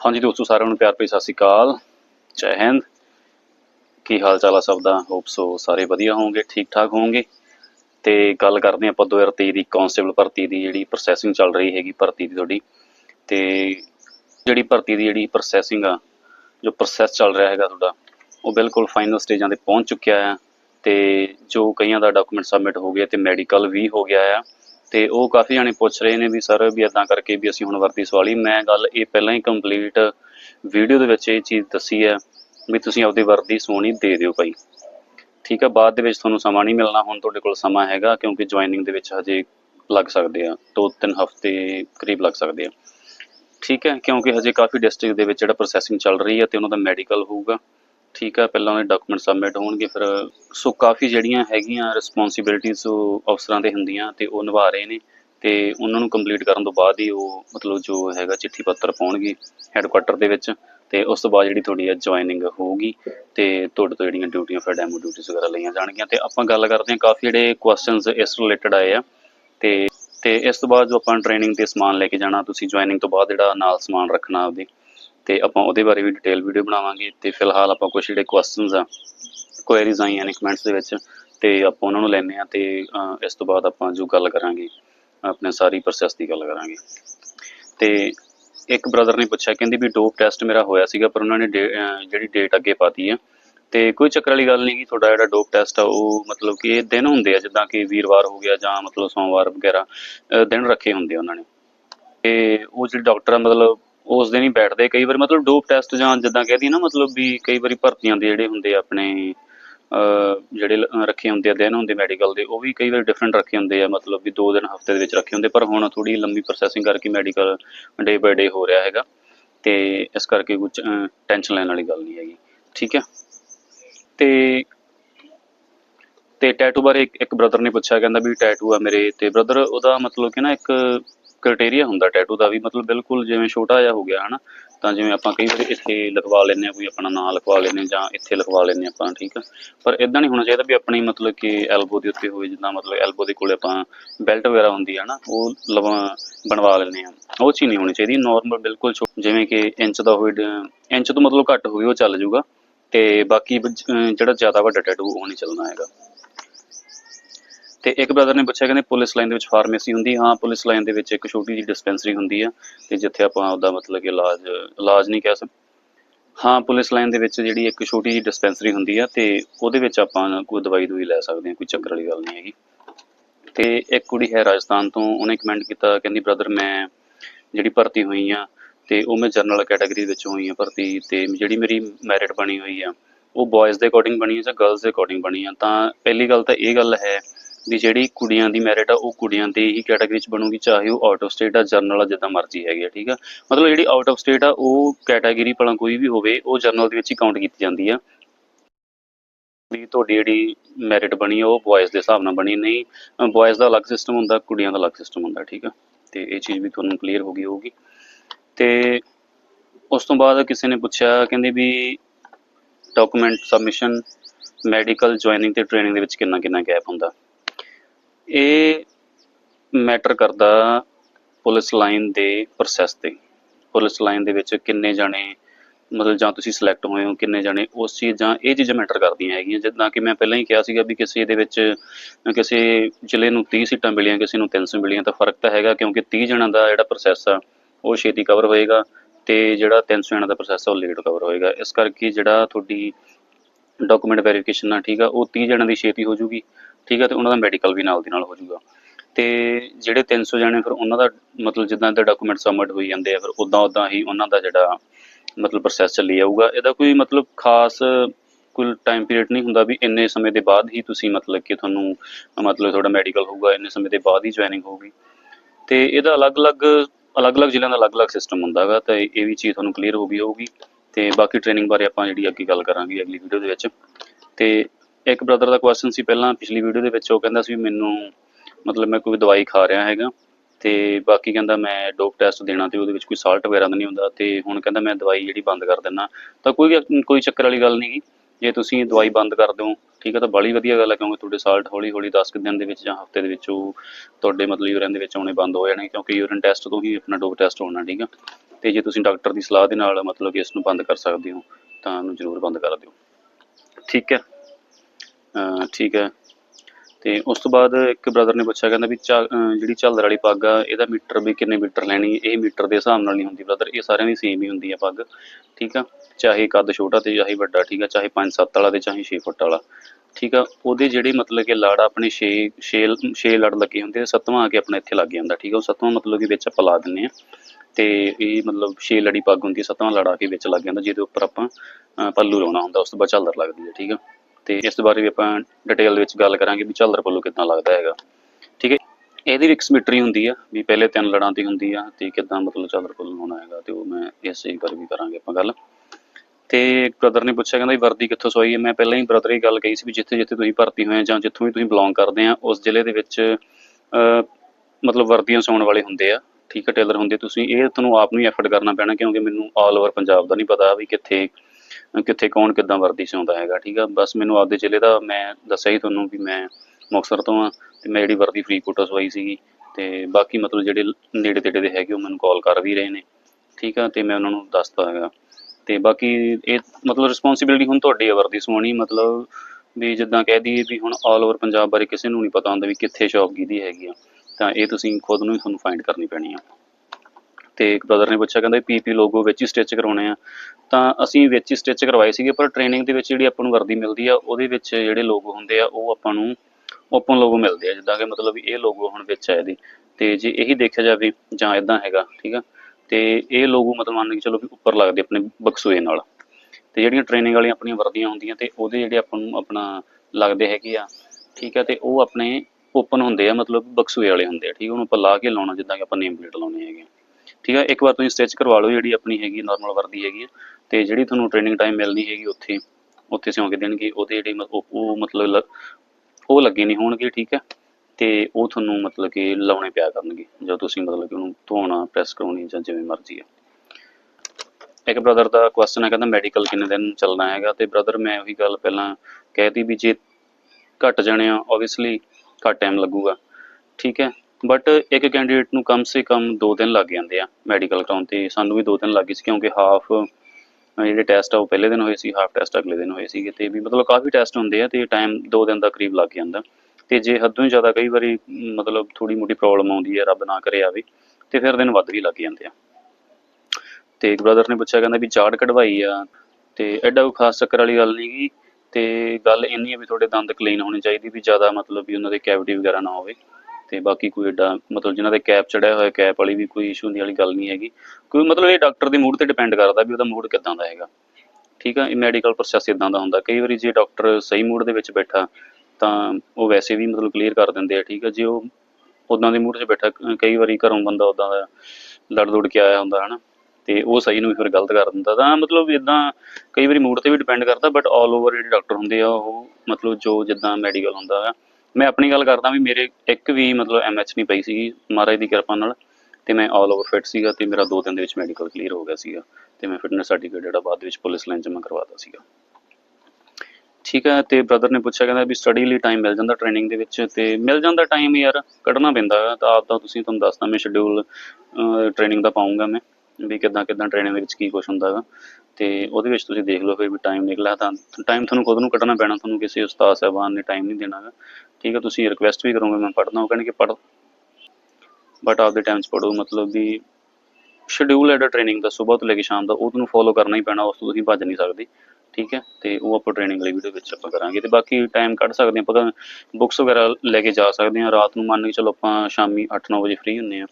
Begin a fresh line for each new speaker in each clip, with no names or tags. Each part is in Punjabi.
ਹਾਂਜੀ ਦੋਸਤੋ, ਸਾਰਿਆਂ ਨੂੰ ਪਿਆਰ ਭਰੀ ਸਤਿ ਸ਼੍ਰੀ ਅਕਾਲ। ਜੈ ਹਿੰਦ। ਕੀ ਹਾਲ ਚਾਲ ਆ ਸਭ ਦਾ? ਹੋਪ ਸੋ ਸਾਰੇ ਵਧੀਆ ਹੋਵੋਗੇ ਠੀਕ ਠਾਕ ਹੋਵੋਗੇ। ਤੇ ਗੱਲ ਕਰਦੇ ਹਾਂ ਆਪਾਂ 2023 ਦੀ ਕਾਂਸਟੇਬਲ ਭਰਤੀ ਦੀ ਜਿਹੜੀ ਪ੍ਰੋਸੈਸਿੰਗ ਚੱਲ ਰਹੀ ਹੈਗੀ, ਭਰਤੀ ਦੀ ਤੁਹਾਡੀ। ਤੇ ਜਿਹੜੀ ਭਰਤੀ ਦੀ ਜਿਹੜੀ ਪ੍ਰੋਸੈਸਿੰਗ ਆ, ਜੋ ਪ੍ਰੋਸੈਸ ਚੱਲ ਰਿਹਾ ਹੈਗਾ ਤੁਹਾਡਾ, ਉਹ ਬਿਲਕੁਲ ਫਾਈਨਲ ਸਟੇਜਾਂ ਤੇ ਪਹੁੰਚ ਚੁੱਕਿਆ ਆ। ਤੇ ਜੋ ਕਈਆਂ ਦਾ ਡਾਕੂਮੈਂਟ ਸਬਮਿਟ ਹੋ ਗਿਆ ਤੇ ਮੈਡੀਕਲ ਵੀ ਹੋ ਗਿਆ ਆ। ਤੇ ਉਹ ਕਾਫੀ ਜਾਣੇ ਪੁੱਛ ਰਹੇ ਨੇ ਵੀ ਸਰ ਵੀ ਇਦਾਂ ਕਰਕੇ ਵੀ ਅਸੀਂ ਹੁਣ ਵਰਤੀ ਸਵਾਲੀ। ਮੈਂ ਗੱਲ ਇਹ ਪਹਿਲਾਂ ਹੀ ਕੰਪਲੀਟ ਵੀਡੀਓ ਦੇ ਵਿੱਚ ਇਹ ਚੀਜ਼ ਦੱਸੀ ਹੈ ਵੀ ਤੁਸੀਂ ਆਪਦੀ ਵਰਦੀ ਸੋਹਣੀ ਦੇ ਦਿਓ ਭਾਈ। ਠੀਕ ਹੈ ਬਾਅਦ ਦੇ ਵਿੱਚ ਤੁਹਾਨੂੰ ਸਮਾਂ ਨਹੀਂ ਮਿਲਣਾ, ਹੁਣ ਤੁਹਾਡੇ ਕੋਲ ਸਮਾਂ ਹੈਗਾ ਕਿਉਂਕਿ ਜੁਆਇਨਿੰਗ ਦੇ ਵਿੱਚ ਹਜੇ ਲੱਗ ਸਕਦੇ ਆ, ਦੋ ਤਿੰਨ ਹਫ਼ਤੇ ਕਰੀਬ ਲੱਗ ਸਕਦੇ ਆ। ਠੀਕ ਹੈ, ਕਿਉਂਕਿ ਹਜੇ ਕਾਫੀ ਡਿਸਟ੍ਰਿਕਟ ਦੇ ਵਿੱਚ ਜਿਹੜਾ ਪ੍ਰੋਸੈਸਿੰਗ ਚੱਲ ਰਹੀ ਹੈ ਤੇ ਉਹਨਾਂ ਦਾ ਮੈਡੀਕਲ ਹੋਊਗਾ। ਠੀਕ ਆ, ਪਹਿਲਾਂ ਉਹਦੇ ਡਾਕੂਮੈਂਟ ਸਬਮਿਟ ਹੋਣਗੇ, ਫਿਰ ਸੋ ਕਾਫੀ ਜਿਹੜੀਆਂ ਹੈਗੀਆਂ ਰਿਸਪੌਂਸਿਬਿਲਟੀਜ਼ ਉਹ ਅਫਸਰਾਂ ਦੇ ਹੁੰਦੀਆਂ ਤੇ ਉਹ ਨਿਭਾ ਰਹੇ ਨੇ ਤੇ ਉਹਨਾਂ ਨੂੰ ਕੰਪਲੀਟ ਕਰਨ ਤੋਂ ਬਾਅਦ ਹੀ ਉਹ ਮਤਲਬ ਜੋ ਹੈਗਾ ਚਿੱਠੀ ਪੱਤਰ ਪਾਉਣਗੇ ਹੈੱਡਕੁਆਟਰ ਦੇ ਵਿੱਚ ਤੇ ਉਸ ਤੋਂ ਬਾਅਦ ਜਿਹੜੀ ਤੁਹਾਡੀ ਆ ਜੁਆਇਨਿੰਗ ਹੋਊਗੀ ਤੇ ਤੁਹਾਡੇ ਤੋਂ ਜਿਹੜੀਆਂ ਡਿਊਟੀਆਂ ਫਿਰ ਡੈਮੋ ਡਿਊਟੀਆਂ ਵਗੈਰਾ ਲਈਆਂ ਜਾਣਗੀਆਂ ਤੇ ਆਪਾਂ ਗੱਲ ਕਰਦੇ ਹਾਂ ਕਾਫੀ ਜਿਹੜੇ ਕੁਐਸਚਨਸ ਇਸ ਰਿਲੇਟਡ ਆਏ ਆ ਤੇ ਤੇ ਇਸ ਤੋਂ ਬਾਅਦ ਜੋ ਆਪਾਂ ਟ੍ਰੇਨਿੰਗ ਤੇ ਸਮਾਨ ਲੈ ਕੇ ਜਾਣਾ, ਤੁਸੀਂ ਜੁਆਇਨਿੰਗ ਤੋਂ ਬਾਅਦ ਜਿਹੜਾ ਨਾਲ ਸਮਾਨ ਰੱਖਣਾ ਆਪਦੇ ਤੇ ਆਪਾਂ ਉਹਦੇ ਬਾਰੇ ਵੀ ਡਿਟੇਲ ਵੀਡੀਓ ਬਣਾਵਾਂਗੇ ਤੇ ਫਿਲਹਾਲ ਆਪਾਂ ਕੁਝ ਜਿਹੜੇ ਕੁਐਸਚਨਸ ਆ ਕੁਐਰੀਜ਼ ਆਈਆਂ ਨੇ ਕਮੈਂਟਸ ਦੇ ਵਿੱਚ ਤੇ ਆਪਾਂ ਉਹਨਾਂ ਨੂੰ ਲੈਣੇ ਆ ਤੇ ਇਸ ਤੋਂ ਬਾਅਦ ਆਪਾਂ ਜੋ ਗੱਲ ਕਰਾਂਗੇ, ਆਪਣੇ ਸਾਰੀ ਪ੍ਰੋਸੈਸ ਦੀ ਗੱਲ ਕਰਾਂਗੇ। ਤੇ ਇੱਕ ਬ੍ਰਦਰ ਨੇ ਪੁੱਛਿਆ, ਕਹਿੰਦੀ ਵੀ ਡੋਪ ਟੈਸਟ ਮੇਰਾ ਹੋਇਆ ਸੀਗਾ, ਪਰ ਉਹਨਾਂ ਨੇ ਡੇ- ਜਿਹੜੀ ਡੇਟ ਅੱਗੇ ਪਾਤੀ ਆ। ਤੇ ਕੋਈ ਚੱਕਰ ਵਾਲੀ ਗੱਲ ਨਹੀਂ ਕਿ ਤੁਹਾਡਾ ਜਿਹੜਾ ਡੋਪ ਟੈਸਟ ਆ, ਉਹ ਮਤਲਬ ਕਿ ਇਹ ਦਿਨ ਹੁੰਦੇ ਆ, ਜਿੱਦਾਂ ਕਿ ਵੀਰਵਾਰ ਹੋ ਗਿਆ ਜਾਂ ਮਤਲਬ ਸੋਮਵਾਰ ਵਗੈਰਾ ਦਿਨ ਰੱਖੇ ਹੁੰਦੇ ਆ ਉਹਨਾਂ ਨੇ। ਤੇ ਉਹ ਜਿਹੜੇ ਡਾਕਟਰ ਆ, ਮਤਲਬ ਉਸ ਦਿਨ ਹੀ ਬੈਠਦੇ ਕਈ ਵਾਰੀ, ਮਤਲਬ ਡੋਪ ਟੈਸਟ ਜਾਂ ਜਿੱਦਾਂ ਕਹਦੀ ਨਾ, ਮਤਲਬ ਵੀ ਕਈ ਵਾਰੀ ਭਰਤੀਆਂ ਦੇ ਜਿਹੜੇ ਹੁੰਦੇ ਆਪਣੇ ਜਿਹੜੇ ਰੱਖੇ ਹੁੰਦੇ ਆ, ਦਿਨ ਹੁੰਦੇ ਮੈਡੀਕਲ ਦੇ, ਉਹ ਵੀ ਕਈ ਵਾਰੀ ਡਿਫਰੈਂਟ ਰੱਖੇ ਹੁੰਦੇ ਆ, ਮਤਲਬ ਵੀ ਦੋ ਦਿਨ ਹਫ਼ਤੇ ਦੇ ਵਿੱਚ ਰੱਖੇ ਹੁੰਦੇ, ਪਰ ਹੁਣ ਥੋੜੀ ਲੰਬੀ ਪ੍ਰੋਸੈਸਿੰਗ ਕਰਕੇ ਮੈਡੀਕਲ ਡੇ ਬਾਏ ਡੇ ਹੋ ਰਿਹਾ ਹੈਗਾ ਤੇ ਇਸ ਕਰਕੇ ਕੁਝ ਟੈਨਸ਼ਨ ਲੈਣ ਵਾਲੀ ਗੱਲ ਨਹੀਂ ਹੈਗੀ, ਠੀਕ ਹੈ? ਤੇ ਤੇ ਟੈਟੂ ਬਾਰੇ ਇੱਕ ਬ੍ਰਦਰ ਨੇ ਪੁੱਛਿਆ, ਕਹਿੰਦਾ ਵੀ ਟੈਟੂ ਆ ਮੇਰੇ, ਤੇ ਬ੍ਰਦਰ ਉਹਦਾ ਮਤਲਬ ਕਿ ਨਾ ਇੱਕ ਕ੍ਰਾਈਟੇਰੀਆ ਹੁੰਦਾ ਟੈਟੂ ਦਾ ਵੀ, ਮਤਲਬ ਬਿਲਕੁਲ ਜਿਵੇਂ ਛੋਟਾ ਜਿਹਾ ਹੋ ਗਿਆ ਹਨਾ, ਤਾਂ ਜਿਵੇਂ ਆਪਾਂ ਕਈ ਵਾਰੀ ਇੱਥੇ ਲਿਖਵਾ ਲੈਂਦੇ ਆ ਕੋਈ ਆਪਣਾ ਨਾਮ ਲਿਖਵਾ ਲੈਂਦੇ ਜਾਂ ਇੱਥੇ ਲਿਖਵਾ ਲੈਂਦੇ ਹਾਂ ਆਪਾਂ, ਠੀਕ ਆ? ਪਰ ਇਦਾਂ ਨਹੀਂ ਹੋਣਾ ਚਾਹੀਦਾ ਵੀ ਆਪਣੀ ਮਤਲਬ ਕਿ ਐਲਬੋ ਦੇ ਉੱਤੇ ਹੋਵੇ, ਜਿੱਦਾਂ ਮਤਲਬ ਐਲਬੋ ਦੇ ਕੋਲੇ ਆਪਾਂ ਬੈਲਟ ਵਗੈਰਾ ਹੁੰਦੀ ਹੈ ਨਾ, ਉਹ ਲਵਾ, ਬਣਵਾ ਲੈਂਦੇ ਆ ਉਹ ਚੀਜ਼ ਨਹੀਂ ਹੋਣੀ ਚਾਹੀਦੀ ਨਾਰਮਲ ਬਿਲਕੁਲ ਜਿਵੇਂ ਕਿ ਇੰਚ ਦਾ ਹੋਵੇ ਇੰਚ ਤੋਂ ਮਤਲਬ ਘੱਟ ਹੋਵੇ ਉਹ ਚੱਲ ਜਾਊਗਾ। ਤੇ ਬਾਕੀ ਜਿਹੜਾ ਜ਼ਿਆਦਾ ਵੱਡਾ ਟੈਟੂ ਉਹ ਨਹੀਂ ਚੱਲਣਾ ਹੈਗਾ। ਤੇ ਇੱਕ ਬ੍ਰਦਰ ਨੇ ਪੁੱਛਿਆ ਕਹਿੰਦੇ ਪੁਲਿਸ ਲਾਈਨ ਦੇ ਵਿੱਚ ਫਾਰਮੇਸੀ ਹੁੰਦੀ, ਹਾਂ ਪੁਲਿਸ ਲਾਈਨ ਦੇ ਵਿੱਚ ਇੱਕ ਛੋਟੀ ਜਿਹੀ ਡਿਸਪੈਂਸਰੀ ਹੁੰਦੀ ਆ, ਤੇ ਜਿੱਥੇ ਆਪਾਂ ਉਹਦਾ ਮਤਲਬ ਕਿ ਇਲਾਜ ਇਲਾਜ ਨਹੀਂ ਕਹਿ ਸਕਦੇ। ਹਾਂ ਪੁਲਿਸ ਲਾਈਨ ਦੇ ਵਿੱਚ ਜਿਹੜੀ ਇੱਕ ਛੋਟੀ ਜਿਹੀ ਡਿਸਪੈਂਸਰੀ ਹੁੰਦੀ ਆ, ਤੇ ਉਹਦੇ ਵਿੱਚ ਆਪਾਂ ਕੋਈ ਦਵਾਈ ਦੂਈ ਲੈ ਸਕਦੇ ਹਾਂ, ਕੋਈ ਚੱਕਰ ਵਾਲੀ ਗੱਲ ਨਹੀਂ ਹੈਗੀ। ਤੇ ਇੱਕ ਕੁੜੀ ਹੈ ਰਾਜਸਥਾਨ ਤੋਂ, ਉਹਨੇ ਕਮੈਂਟ ਕੀਤਾ, ਕਹਿੰਦੀ ਬ੍ਰਦਰ ਮੈਂ ਜਿਹੜੀ ਭਰਤੀ ਹੋਈ ਆ, ਤੇ ਉਹ ਮੈਂ ਜਨਰਲ ਕੈਟਾਗਰੀ ਵਿੱਚ ਹੋਈ ਆ ਭਰਤੀ, ਤੇ ਜਿਹੜੀ ਮੇਰੀ ਮੈਰਿਟ ਬਣੀ ਹੋਈ ਆ, ਉਹ ਬॉयਜ਼ ਦੇ ਅਕੋਰਡਿੰਗ ਬਣੀ ਆ ਜਾਂ ਗਰਲਜ਼ ਦੇ ਅਕੋਰਡਿੰਗ ਬਣੀ ਆ। ਤਾਂ ਪਹਿਲੀ ਗੱਲ ਤਾਂ ਇਹ ਗੱਲ ਹੈ ਵੀ ਜਿਹੜੀ ਕੁੜੀਆਂ ਦੀ ਮੈਰਿਟ ਆ, ਉਹ ਕੁੜੀਆਂ ਦੇ ਹੀ ਕੈਟਾਗਰੀ 'ਚ ਬਣੂਗੀ, ਚਾਹੇ ਉਹ ਆਊਟ ਆਫ ਸਟੇਟ ਆ ਜਰਨਲ ਆ, ਜਿੱਦਾਂ ਮਰਜ਼ੀ ਹੈਗੀ ਆ, ਠੀਕ ਆ? ਮਤਲਬ ਜਿਹੜੀ ਆਊਟ ਆਫ ਸਟੇਟ ਆ, ਉਹ ਕੈਟਾਗਰੀ ਭਲਾ ਕੋਈ ਵੀ ਹੋਵੇ, ਉਹ ਜਰਨਲ ਦੇ ਵਿੱਚ ਹੀ ਕਾਊਂਟ ਕੀਤੀ ਜਾਂਦੀ ਆ। ਵੀ ਤੁਹਾਡੀ ਜਿਹੜੀ ਮੈਰਿਟ ਬਣੀ ਆ, ਉਹ ਬॉयਜ਼ ਦੇ ਹਿਸਾਬ ਨਾਲ ਬਣੀ, ਨਹੀਂ ਬॉयਜ਼ ਦਾ ਅਲੱਗ ਸਿਸਟਮ ਹੁੰਦਾ, ਕੁੜੀਆਂ ਦਾ ਅਲੱਗ ਸਿਸਟਮ ਹੁੰਦਾ, ਠੀਕ ਆ? ਤੇ ਇਹ ਚੀਜ਼ ਵੀ ਤੁਹਾਨੂੰ ਕਲੀਅਰ ਹੋ ਗਈ ਹੋਊਗੀ। ਤੇ ਉਸ ਤੋਂ ਬਾਅਦ ਕਿਸੇ ਨੇ ਪੁੱਛਿਆ, ਕਹਿੰਦੇ ਵੀ ਡਾਕੂਮੈਂਟ ਸਬਮਿਸ਼ਨ ਮੈਡੀਕਲ ਜੁਆਇਨਿੰਗ ਤੇ ਟ੍ਰੇਨਿੰਗ ਦੇ ਵਿੱਚ ਕਿੰਨਾ ਕਿੰਨਾ ਗੈਪ ਹੁੰਦਾ? ਇਹ ਮੈਟਰ ਕਰਦਾ ਪੁਲਿਸ ਲਾਈਨ ਦੇ ਪ੍ਰੋਸੈਸ ਤੇ। ਪੁਲਿਸ ਲਾਈਨ ਦੇ ਵਿੱਚ ਕਿੰਨੇ ਜਾਣੇ, ਮਤਲਬ ਜਾਂ ਤੁਸੀਂ ਸਿਲੈਕਟ ਹੋਏ ਹੋ ਕਿੰਨੇ ਜਾਣੇ, ਉਸ ਚੀਜ਼ ਜਾਂ ਇਹ ਚੀਜ਼ਾਂ ਮੈਟਰ ਕਰਦੀਆਂ ਹੈਗੀਆਂ। ਜਿੱਦਾਂ ਕਿ ਮੈਂ ਪਹਿਲਾਂ ਹੀ ਕਿਹਾ ਸੀਗਾ ਵੀ ਕਿਸੇ ਦੇ ਵਿੱਚ, ਕਿਸੇ ਜ਼ਿਲ੍ਹੇ ਨੂੰ 30 ਸੀਟਾਂ ਮਿਲੀਆਂ, ਕਿਸੇ ਨੂੰ 300 ਮਿਲੀਆਂ ਤਾਂ ਫ਼ਰਕ ਤਾਂ ਹੈਗਾ ਕਿਉਂਕਿ 30 ਜਣਾਂ ਦਾ ਜਿਹੜਾ ਪ੍ਰੋਸੈਸ ਆ, ਉਹ ਛੇਤੀ ਕਵਰ ਹੋਏਗਾ ਤੇ ਜਿਹੜਾ 300 ਜਣਾਂ ਦਾ ਪ੍ਰੋਸੈਸ ਆ, ਉਹ ਲੇਟ ਕਵਰ ਹੋਏਗਾ। ਇਸ ਕਰਕੇ ਜਿਹੜਾ ਤੁਹਾਡੀ ਡਾਕੂਮੈਂਟ ਵੈਰੀਫਿਕੇਸ਼ਨ ਆ, ਠੀਕ ਆ, ਉਹ 30 ਜਣਾਂ ਦੀ ਛੇਤੀ ਹੋ ਜੂਗੀ। ਠੀਕ ਹੈ ਤੇ ਉਹਨਾਂ ਦਾ ਮੈਡੀਕਲ ਵੀ ਨਾਲ ਦੀ ਨਾਲ ਹੋ ਜੂਗਾ ਤੇ ਜਿਹੜੇ 300 ਜਣੇ ਫਿਰ ਉਹਨਾਂ ਦਾ ਮਤਲਬ ਜਿੱਦਾਂ ਦੇ ਡਾਕੂਮੈਂਟ ਸਬਮਿਟ ਹੋਈ ਜਾਂਦੇ ਆ, ਫਿਰ ਉਦਾਂ ਉਦਾਂ ਹੀ ਉਹਨਾਂ ਦਾ ਜਿਹੜਾ ਮਤਲਬ ਪ੍ਰੋਸੈਸ ਚੱਲੀ ਜਾਊਗਾ। ਇਹਦਾ ਕੋਈ ਮਤਲਬ ਖਾਸ ਕੋਈ ਟਾਈਮ ਪੀਰੀਅਡ ਨਹੀਂ ਹੁੰਦਾ ਵੀ ਇੰਨੇ ਸਮੇਂ ਦੇ ਬਾਅਦ ਹੀ ਤੁਸੀਂ ਮਤਲਬ ਕਿ ਤੁਹਾਨੂੰ ਮਤਲਬ ਤੁਹਾਡਾ ਮੈਡੀਕਲ ਹੋਊਗਾ, ਇੰਨੇ ਸਮੇਂ ਦੇ ਬਾਅਦ ਹੀ ਜੁਆਇਨਿੰਗ ਹੋਊਗੀ। ਤੇ ਇਹਦਾ ਅਲੱਗ-ਅਲੱਗ ਅਲੱਗ-ਅਲੱਗ ਜ਼ਿਲ੍ਹਿਆਂ ਦਾ ਅਲੱਗ-ਅਲੱਗ ਸਿਸਟਮ ਹੁੰਦਾ ਹੈਗਾ ਤਾਂ ਇਹ ਵੀ ਚੀਜ਼ ਤੁਹਾਨੂੰ ਕਲੀਅਰ ਹੋ ਗਈ ਹੋਊਗੀ। ਤੇ ਬਾਕੀ ਟ੍ਰੇਨਿੰਗ ਬਾਰੇ ਆਪਾਂ ਜਿਹੜੀ ਅੱਗੇ ਗੱਲ ਕਰਾਂਗੇ ਅਗਲੀ ਵੀਡੀਓ ਦੇ ਵਿੱਚ। ਤੇ ਇੱਕ ਬ੍ਰਦਰ ਦਾ ਕੁਐਸਚਨ ਸੀ ਪਹਿਲਾਂ ਪਿਛਲੀ ਵੀਡੀਓ ਦੇ ਵਿੱਚ, ਉਹ ਕਹਿੰਦਾ ਸੀ ਵੀ ਮੈਨੂੰ, ਮਤਲਬ ਮੈਂ ਕੋਈ ਦਵਾਈ ਖਾ ਰਿਹਾ ਹੈਗਾ ਤੇ ਬਾਕੀ ਕਹਿੰਦਾ ਮੈਂ ਡੋਪ ਟੈਸਟ ਦੇਣਾ ਤੇ ਉਹਦੇ ਵਿੱਚ ਕੋਈ ਸਾਲਟ ਵਗੈਰਾ ਤਾਂ ਨਹੀਂ ਹੁੰਦਾ ਤੇ ਹੁਣ ਕਹਿੰਦਾ ਮੈਂ ਦਵਾਈ ਜਿਹੜੀ ਬੰਦ ਕਰ ਦਿੰਨਾ ਤਾਂ ਕੋਈ ਗੱਲ- ਕੋਈ ਚੱਕਰ ਵਾਲੀ ਗੱਲ ਨਹੀਂ ਜੇ ਤੁਸੀਂ ਦਵਾਈ ਬੰਦ ਕਰ ਦਿਓ, ਠੀਕ ਹੈ ਤਾਂ ਬੜੀ ਵਧੀਆ ਗੱਲ ਹੈ ਕਿਉਂਕਿ ਤੁਹਾਡੇ ਸਾਲਟ ਹੌਲੀ ਹੌਲੀ 10 ਕੁ ਦਿਨ ਦੇ ਵਿੱਚ ਜਾਂ ਹਫ਼ਤੇ ਦੇ ਵਿੱਚ ਉਹ ਤੁਹਾਡੇ ਮਤਲਬ ਯੂਰਿਨ ਦੇ ਵਿੱਚ ਆਉਣੇ ਬੰਦ ਹੋ ਜਾਣੇ ਕਿਉਂਕਿ ਯੂਰਿਨ ਟੈਸਟ ਤੋਂ ਹੀ ਆਪਣਾ ਡੋਪ ਟੈਸਟ ਹੋਣਾ, ਠੀਕ ਆ। ਤੇ ਜੇ ਤੁਸੀਂ ਡਾਕਟਰ ਦੀ ਸਲਾਹ ਦੇ ਨਾਲ ਮਤਲਬ ਕਿ ਇਸ ਨੂੰ ਬੰਦ ਕਰ ਸਕਦੇ ਹੋ, ਤਾਂ ਇਹਨੂੰ ਜ਼ਰੂਰ ਬੰਦ ਕਰ ਦਿਓ। ਠੀਕ ਹੈ ਠੀਕ ਹੈ। ਤੇ ਉਸ ਤੋਂ ਬਾਅਦ ਇੱਕ ਬ੍ਰਦਰ ਨੇ ਪੁੱਛਿਆ, ਕਹਿੰਦਾ ਵੀ ਚਾ- ਜਿਹੜੀ ਝਾਲਰ ਵਾਲੀ ਪੱਗ ਆ, ਇਹਦਾ ਮੀਟਰ ਵੀ ਕਿੰਨੇ ਮੀਟਰ ਲੈਣੀ? ਇਹ ਮੀਟਰ ਦੇ ਹਿਸਾਬ ਨਾਲ ਨਹੀਂ ਹੁੰਦੀ ਬ੍ਰਦਰ ਇਹ ਸਾਰਿਆਂ ਦੀ ਸੇਮ ਹੀ ਹੁੰਦੀ ਆ ਪੱਗ, ਠੀਕ ਆ? ਚਾਹੇ ਕੱਦ ਛੋਟਾ ਤੇ ਚਾਹੇ ਵੱਡਾ, ਠੀਕ ਆ? ਚਾਹੇ 5-7 ਵਾਲਾ ਤੇ ਚਾਹੇ 6 ਫੁੱਟ ਵਾਲਾ, ਠੀਕ ਆ? ਉਹਦੇ ਜਿਹੜੇ ਮਤਲਬ ਕਿ ਲੜ ਆਪਣੇ 6 6 6 ਲੜ ਲੱਗੇ ਹੁੰਦੇ ਆ, ਸੱਤਵਾਂ ਆ ਕੇ ਆਪਣਾ ਇੱਥੇ ਲੱਗ ਜਾਂਦਾ, ਠੀਕ ਆ? ਉਹ ਸੱਤਵਾਂ ਮਤਲਬ ਕਿ ਵਿੱਚ ਆਪਾਂ ਲਾ ਦਿੰਨੇ ਆ। ਤੇ ਇਹ ਮਤਲਬ 6 ਲੜੀ ਪੱਗ ਹੁੰਦੀ ਆ, ਸੱਤਵਾਂ ਲੜ ਆ ਕੇ ਵਿੱਚ ਲੱਗ ਜਾਂਦਾ, ਜਿਹਦੇ ਉੱਪਰ ਆਪਾਂ ਪੱਲੂ ਲਾਉਣਾ ਹੁੰਦਾ, ਉਸ ਤੋਂ ਬਾਅਦ ਝਾਲਰ ਲੱਗਦੀ ਹੈ ਠੀਕ ਆ? ਤੇ ਇਸ ਬਾਰੇ ਵੀ ਆਪਾਂ ਡਿਟੇਲ ਦੇ ਵਿੱਚ ਗੱਲ ਕਰਾਂਗੇ ਵੀ ਝਾਲਰ ਪੱਲੂ ਕਿੱਦਾਂ ਲੱਗਦਾ ਹੈਗਾ। ਠੀਕ ਹੈ ਇਹਦੀ ਵੀ ਇੱਕ ਸਿਮਟਰੀ ਹੁੰਦੀ ਆ, ਵੀ ਪਹਿਲੇ ਤਿੰਨ ਲੜਾਂ ਦੀ ਹੁੰਦੀ ਆ ਤੇ ਕਿੱਦਾਂ ਮਤਲਬ ਝਾਲਰ ਪੱਲੂ ਹੋਣਾ ਹੈਗਾ ਤੇ ਉਹ ਮੈਂ ਇਸ ਚੀਜ਼ ਬਾਰੇ ਵੀ ਕਰਾਂਗੇ ਆਪਾਂ ਗੱਲ। ਤੇ ਬ੍ਰਦਰ ਨੇ ਪੁੱਛਿਆ, ਕਹਿੰਦਾ ਵੀ ਵਰਦੀ ਕਿੱਥੋਂ ਸਵਾਈ ਹੈ? ਮੈਂ ਪਹਿਲਾਂ ਹੀ ਬ੍ਰਦਰ ਇਹ ਗੱਲ ਕਹੀ ਸੀ ਵੀ ਜਿੱਥੇ ਜਿੱਥੇ ਤੁਸੀਂ ਭਰਤੀ ਹੋਏ ਜਾਂ ਜਿੱਥੋਂ ਵੀ ਤੁਸੀਂ ਬਿਲੋਂਗ ਕਰਦੇ ਆ, ਉਸ ਜ਼ਿਲ੍ਹੇ ਦੇ ਵਿੱਚ ਮਤਲਬ ਵਰਦੀਆਂ ਸਿਉਣ ਵਾਲੇ ਹੁੰਦੇ ਆ। ਠੀਕ ਹੈ ਟੇਲਰ ਹੁੰਦੇ ਤੁਸੀਂ ਇਹ ਤੁਹਾਨੂੰ ਆਪ ਨੂੰ ਹੀ ਐਫਰਟ ਕਰਨਾ ਪੈਣਾ ਕਿਉਂਕਿ ਮੈਨੂੰ ਆਲ ਓਵਰ ਪੰਜਾਬ ਦਾ ਨਹੀਂ ਪਤਾ ਵੀ ਕਿੱਥੇ ਕਿੱਥੇ ਕੌਣ ਕਿੱਦਾਂ ਵਰਦੀ ਸਿਉਂਦਾ ਹੈਗਾ, ਠੀਕ ਆ? ਬਸ ਮੈਨੂੰ ਆਪਦੇ ਜ਼ਿਲ੍ਹੇ ਦਾ ਮੈਂ ਦੱਸਿਆ ਹੀ ਤੁਹਾਨੂੰ ਵੀ ਮੈਂ ਮੁਕਤਸਰ ਤੋਂ ਆ, ਤੇ ਮੈਂ ਜਿਹੜੀ ਵਰਦੀ ਫਰੀਦਕੋਟ ਤੋਂ ਸਵਾਈ ਸੀਗੀ, ਤੇ ਬਾਕੀ ਮਤਲਬ ਜਿਹੜੇ ਨੇੜੇ ਤੇੜੇ ਦੇ ਹੈਗੇ ਉਹ ਮੈਨੂੰ ਕਾਲ ਕਰ ਵੀ ਰਹੇ ਨੇ, ਠੀਕ ਆ? ਤੇ ਮੈਂ ਉਹਨਾਂ ਨੂੰ ਦੱਸਦਾ ਹੈਗਾ। ਤੇ ਬਾਕੀ ਇਹ ਮਤਲਬ ਰਿਸਪੌਂਸਿਬਿਲਟੀ ਹੁਣ ਤੁਹਾਡੀ ਆ ਵਰਦੀ ਸਵਾਉਣੀ, ਮਤਲਬ ਵੀ ਜਿੱਦਾਂ ਕਹਿ ਦਈਏ ਵੀ ਹੁਣ ਆਲ ਓਵਰ ਪੰਜਾਬ ਬਾਰੇ ਕਿਸੇ ਨੂੰ ਨਹੀਂ ਪਤਾ ਹੁੰਦਾ ਵੀ ਕਿੱਥੇ ਸ਼ੌਪ ਕਿਹਦੀ ਹੈਗੀ ਆ, ਤਾਂ ਇਹ ਤੁਸੀਂ ਖੁਦ ਨੂੰ ਹੀ ਤੁਹਾਨੂੰ ਫਾਈਂਡ ਕਰਨੀ ਪੈਣੀ ਆ। ਤੇ ਇੱਕ ਬ੍ਰਦਰ ਨੇ ਪੁੱਛਿਆ, ਕਹਿੰਦਾ ਪੀਪੀ ਲੋਗੋ ਵਿੱਚ ਹੀ ਸਟਿਚ ਕਰਾਉਣੇ ਆ। ਤਾਂ ਅਸੀਂ ਵਿੱਚ ਹੀ ਸਟਿਚ ਕਰਵਾਏ ਸੀਗੇ, ਪਰ ਟ੍ਰੇਨਿੰਗ ਦੇ ਵਿੱਚ ਜਿਹੜੀ ਆਪਾਂ ਨੂੰ ਵਰਦੀ ਮਿਲਦੀ ਆ, ਉਹਦੇ ਵਿੱਚ ਜਿਹੜੇ ਲੋਗੋ ਹੁੰਦੇ ਆ, ਉਹ ਆਪਾਂ ਨੂੰ ਓਪਨ ਲੋਗੋ ਮਿਲਦੇ ਆ, ਜਿੱਦਾਂ ਕਿ ਮਤਲਬ ਇਹ ਲੋਗੋ ਹੁਣ ਵਿੱਚ ਆ ਇਹਦੀ। ਤੇ ਜੇ ਇਹੀ ਦੇਖਿਆ ਜਾਵੇ ਜਾਂ ਇਦਾਂ ਹੈਗਾ, ਠੀਕ ਆ? ਤੇ ਇਹ ਲੋਗੋ ਮਤਲਬ ਮੰਨ ਕੇ ਚਲੋ ਵੀ ਉੱਪਰ ਲੱਗਦੇ ਆਪਣੇ ਬਕਸੂਏ ਨਾਲ। ਤੇ ਜਿਹੜੀਆਂ ਟ੍ਰੇਨਿੰਗ ਵਾਲੀਆਂ ਆਪਣੀਆਂ ਵਰਦੀਆਂ ਹੁੰਦੀਆਂ ਤੇ ਉਹਦੇ ਜਿਹੜੇ ਆਪਾਂ ਨੂੰ ਆਪਣਾ ਲੱਗਦੇ ਹੈਗੇ ਆ, ਠੀਕ ਆ? ਤੇ ਉਹ ਆਪਣੇ ਓਪਨ ਹੁੰਦੇ ਆ, ਮਤਲਬ ਬਕਸੂਏ ਵਾਲੇ ਹੁੰਦੇ ਆ, ਠੀਕ ਉਹਨੂੰ ਆਪਾਂ ਲਾ ਕੇ ਲਾਉਣਾ, ਜਿੱਦਾਂ ਕਿ ਆਪਾਂ ਨੇਮ ਪਲੇਟ ਲਾਉਣੇ ਹੈਗੇ ਠੀਕ ਹੈ ਇੱਕ ਵਾਰ ਤੁਸੀਂ ਸਟਿਚ ਕਰਵਾ ਲਓ ਜਿਹੜੀ ਆਪਣੀ ਹੈਗੀ ਨਾਰਮਲ ਵਰਦੀ ਹੈਗੀ ਆ। ਤੇ ਜਿਹੜੀ ਤੁਹਾਨੂੰ ਟ੍ਰੇਨਿੰਗ ਟਾਈਮ ਮਿਲਣੀ ਹੈਗੀ ਉੱਥੇ ਉੱਥੇ ਸਿਉਂ ਕੇ ਦੇਣਗੇ। ਉਹਦੇ ਜਿਹੜੇ ਮ- ਉਹ ਮਤਲਬ ਲ- ਉਹ ਲੱਗੇ ਨਹੀਂ ਹੋਣਗੇ, ਠੀਕ ਹੈ ਤੇ ਉਹ ਤੁਹਾਨੂੰ ਮਤਲਬ ਕਿ ਲਾਉਣੇ ਪਿਆ ਕਰਨਗੇ। ਜਦੋਂ ਤੁਸੀਂ ਮਤਲਬ ਕਿ ਉਹਨੂੰ ਧੋਣਾ ਪ੍ਰੈਸ ਕਰਾਉਣੀ ਜਾਂ ਜਿਵੇਂ ਮਰਜ਼ੀ ਹੈ ਇੱਕ ਬ੍ਰਦਰ ਦਾ ਕੁਐਸਚਨ ਹੈ ਕਹਿੰਦਾ ਮੈਡੀਕਲ ਕਿੰਨੇ ਦਿਨ ਚੱਲਣਾ ਹੈਗਾ? ਤੇ ਬ੍ਰਦਰ ਮੈਂ ਉਹੀ ਗੱਲ ਪਹਿਲਾਂ ਕਹਿਤੀ ਵੀ ਜੇ ਘਟ ਜਾਣੇ ਆ, obviously ਘੱਟ ਟਾਈਮ ਲੱਗੂਗਾ। ਠੀਕ ਹੈ ਬਟ ਇੱਕ ਕੈਂਡੀਡੇਟ ਨੂੰ ਕਮ ਸੇ ਕਮ 2 ਦਿਨ ਲੱਗ ਜਾਂਦੇ ਆ ਮੈਡੀਕਲ ਕਰਾਉਣ ਤੇ। ਸਾਨੂੰ ਵੀ 2 ਦਿਨ ਲੱਗ ਗਏ ਸੀ ਕਿਉਂਕਿ ਹਾਫ ਜਿਹੜੇ ਟੈਸਟ ਆ ਉਹ ਪਹਿਲੇ ਦਿਨ ਹੋਏ ਸੀ ਹਾਫ ਟੈਸਟ ਅਗਲੇ ਦਿਨ ਹੋਏ ਸੀਗੇ ਤੇ ਵੀ ਮਤਲਬ ਕਾਫੀ ਟੈਸਟ ਹੁੰਦੇ ਆ ਤੇ ਟਾਈਮ 2 ਦਿਨ ਦਾ ਕਰੀਬ ਲੱਗ ਜਾਂਦਾ। ਤੇ ਜੇ ਹੱਦੋਂ ਹੀ ਜ਼ਿਆਦਾ ਕਈ ਵਾਰੀ ਮਤਲਬ ਥੋੜੀ ਮੋਟੀ ਪ੍ਰੋਬਲਮ ਆਉਂਦੀ ਹੈ ਰੱਬ ਨਾ ਕਰੇ ਆਵੇ, ਤੇ ਫਿਰ ਦਿਨ ਵੱਧ ਵੀ ਲੱਗ ਜਾਂਦੇ ਆ। ਤੇ ਇੱਕ ਬ੍ਰਦਰ ਨੇ ਪੁੱਛਿਆ, ਕਹਿੰਦਾ ਵੀ ਝਾੜ ਕਢਵਾਈ ਆ ਤੇ ਐਡਾ ਕੋਈ ਖਾਸ ਚੱਕਰ ਵਾਲੀ ਗੱਲ ਨਹੀਂ ਗੀ। ਤੇ ਗੱਲ ਇੰਨੀ ਆ ਵੀ ਤੁਹਾਡੇ ਦੰਦ ਕਲੀਨ ਹੋਣੇ ਚਾਹੀਦੇ, ਵੀ ਜ਼ਿਆਦਾ ਮਤਲਬ ਵੀ ਉਹਨਾਂ ਦੇ ਕੈਵਿਟੀ ਵਗੈਰਾ ਨਾ ਹੋਵੇ। ਤੇ ਬਾਕੀ ਕੋਈ ਐਡਾ ਮਤਲਬ ਜਿਨ੍ਹਾਂ ਦੇ ਕੈਪ ਚੜਿਆ ਹੋਇਆ, ਕੈਪ ਵਾਲੀ ਵੀ ਕੋਈ ਇਸ਼ੂ ਦੀ ਵਾਲੀ ਗੱਲ ਨਹੀਂ ਹੈਗੀ। ਕੋਈ ਮਤਲਬ ਇਹ ਡਾਕਟਰ ਦੇ ਮੂਡ ਤੇ ਡਿਪੈਂਡ ਕਰਦਾ ਵੀ ਉਹਦਾ ਮੂਡ ਕਿੱਦਾਂ ਦਾ ਹੈਗਾ। ਠੀਕ ਆ, ਇਹ ਮੈਡੀਕਲ ਪ੍ਰੋਸੈਸ ਇਦਾਂ ਦਾ ਹੁੰਦਾ। ਕਈ ਵਾਰੀ ਜੇ ਡਾਕਟਰ ਸਹੀ ਮੂਡ ਦੇ ਵਿੱਚ ਬੈਠਾ, ਤਾਂ ਉਹ ਵੈਸੇ ਵੀ ਮਤਲਬ ਕਲੀਅਰ ਕਰ ਦਿੰਦੇ ਆ, ਠੀਕ ਆ। ਜੇ ਉਹ ਉਦਾਂ ਦੇ ਮੂਡ 'ਚ ਬੈਠਾ ਕਈ ਵਾਰੀ ਘਰੋਂ ਬੰਦਾ ਉਦਾਂ ਦਾ ਲੜ ਲੁੜ ਕੇ ਆਇਆ ਹੁੰਦਾ, ਹਨਾ। ਤੇ ਉਹ ਸਹੀ ਨੂੰ ਵੀ ਫਿਰ ਗਲਤ ਕਰ ਦਿੰਦਾ। ਤਾਂ ਮਤਲਬ ਇਦਾਂ ਕਈ ਵਾਰੀ ਮੂਡ ਤੇ ਵੀ ਡਿਪੈਂਡ ਕਰਦਾ ਬਟ ਆਲ ਓਵਰ ਜਿਹੜੇ ਡਾਕਟਰ ਹੁੰਦੇ ਆ, ਉਹ ਮਤਲਬ ਜੋ ਜਿੱਦਾਂ ਮੈਡੀਕਲ ਹੁੰਦਾ ਆ ਮੈਂ ਆਪਣੀ ਗੱਲ ਕਰਦਾ ਵੀ ਮੇਰੇ ਇੱਕ ਵੀ ਮਤਲਬ ਐਮਐਚ ਨਹੀਂ ਪਈ ਸੀਗੀ, ਮਹਾਰਾਜ ਦੀ ਕਿਰਪਾ ਨਾਲ, ਤੇ ਮੈਂ ਆਲ ਓਵਰ ਫਿਟ ਸੀਗਾ ਤੇ ਮੇਰਾ ਦੋ ਦਿਨ ਦੇ ਵਿੱਚ ਮੈਡੀਕਲ ਕਲੀਅਰ ਹੋ ਗਿਆ ਸੀਗਾ ਤੇ ਮੈਂ ਫਿਟਨੈਸ ਸਰਟੀਫਿਕੇਟ ਜਿਹੜਾ ਬਾਅਦ ਵਿੱਚ ਪੁਲਿਸ ਲਾਈਨ ਜਮ੍ਹਾਂ ਮੈਂ ਕਰਵਾਤਾ ਸੀਗਾ। ਠੀਕ ਹੈ, ਤੇ ਬ੍ਰਦਰ ਨੇ ਪੁੱਛਿਆ, ਕਹਿੰਦਾ ਵੀ ਸਟੱਡੀ ਲਈ ਟਾਈਮ ਮਿਲ ਜਾਂਦਾ ਟ੍ਰੇਨਿੰਗ ਦੇ ਵਿੱਚ, ਤੇ ਮਿਲ ਜਾਂਦਾ ਟਾਈਮ ਯਾਰ, ਕੱਢਣਾ ਪੈਂਦਾ, ਤਾਂ ਆਪ ਦਾ ਤੁਸੀਂ ਤੁਹਾਨੂੰ ਦੱਸਦਾ, ਮੈਂ ਸ਼ਡਿਊਲ ਟ੍ਰੇਨਿੰਗ ਦਾ ਪਾਉਂਗਾ ਮੈਂ। ਵੀ ਕਿੱਦਾਂ ਕਿੱਦਾਂ ਟ੍ਰੇਨਿੰਗ ਦੇ ਵਿੱਚ ਕੀ ਕੁਝ ਹੁੰਦਾ ਹੈਗਾ ਤੇ ਉਹਦੇ ਵਿੱਚ ਤੁਸੀਂ ਦੇਖ ਲਓ ਫਿਰ ਵੀ ਟਾਈਮ ਨਿਕਲਿਆ ਤਾਂ ਟਾਈਮ ਤੁਹਾਨੂੰ ਖੁਦ ਨੂੰ ਕੱਢਣਾ ਪੈਣਾ, ਤੁਹਾਨੂੰ ਕਿਸੇ ਉਸਤਾਦ ਸਾਹਿਬਾਨ ਨੇ ਟਾਈਮ ਨਹੀਂ ਦੇਣਾ ਗਾ। ਠੀਕ ਹੈ ਤੁਸੀਂ ਰਿਕਵੈਸਟ ਵੀ ਕਰੋਗੇ, ਮੈਂ ਪੜ੍ਹਦਾ ਉਹ ਕਹਿਣਗੇ ਪੜ੍ਹ। ਬਟ ਆਪਦੇ ਟਾਈਮ 'ਚ ਪੜ੍ਹੋ, ਮਤਲਬ ਵੀ ਸ਼ਡਿਊਲ ਹੈ ਟ੍ਰੇਨਿੰਗ ਦਾ ਸਵੇਰ ਤੋਂ ਲੈ ਕੇ ਸ਼ਾਮ ਦਾ, ਉਹ ਤੁਹਾਨੂੰ ਫੋਲੋ ਕਰਨਾ ਹੀ ਪੈਣਾ, ਉਸ ਤੋਂ ਤੁਸੀਂ ਭੱਜ ਨਹੀਂ ਸਕਦੇ। ਠੀਕ ਹੈ ਤੇ ਉਹ ਆਪਾਂ ਟ੍ਰੇਨਿੰਗ ਲਈ ਵੀਡੀਓ ਵਿੱਚ ਆਪਾਂ ਕਰਾਂਗੇ। ਤੇ ਬਾਕੀ ਟਾਈਮ ਕੱਢ ਸਕਦੇ ਆਪਾਂ ਤਾਂ ਬੁੱਕਸ ਵਗੈਰਾ ਲੈ ਕੇ ਜਾ ਸਕਦੇ ਹਾਂ ਰਾਤ ਨੂੰ ਮੰਨ ਕੇ ਚਲੋ ਆਪਾਂ ਸ਼ਾਮੀ 8-9 ਵਜੇ ਫ੍ਰੀ ਹੁੰਨੇ ਆ।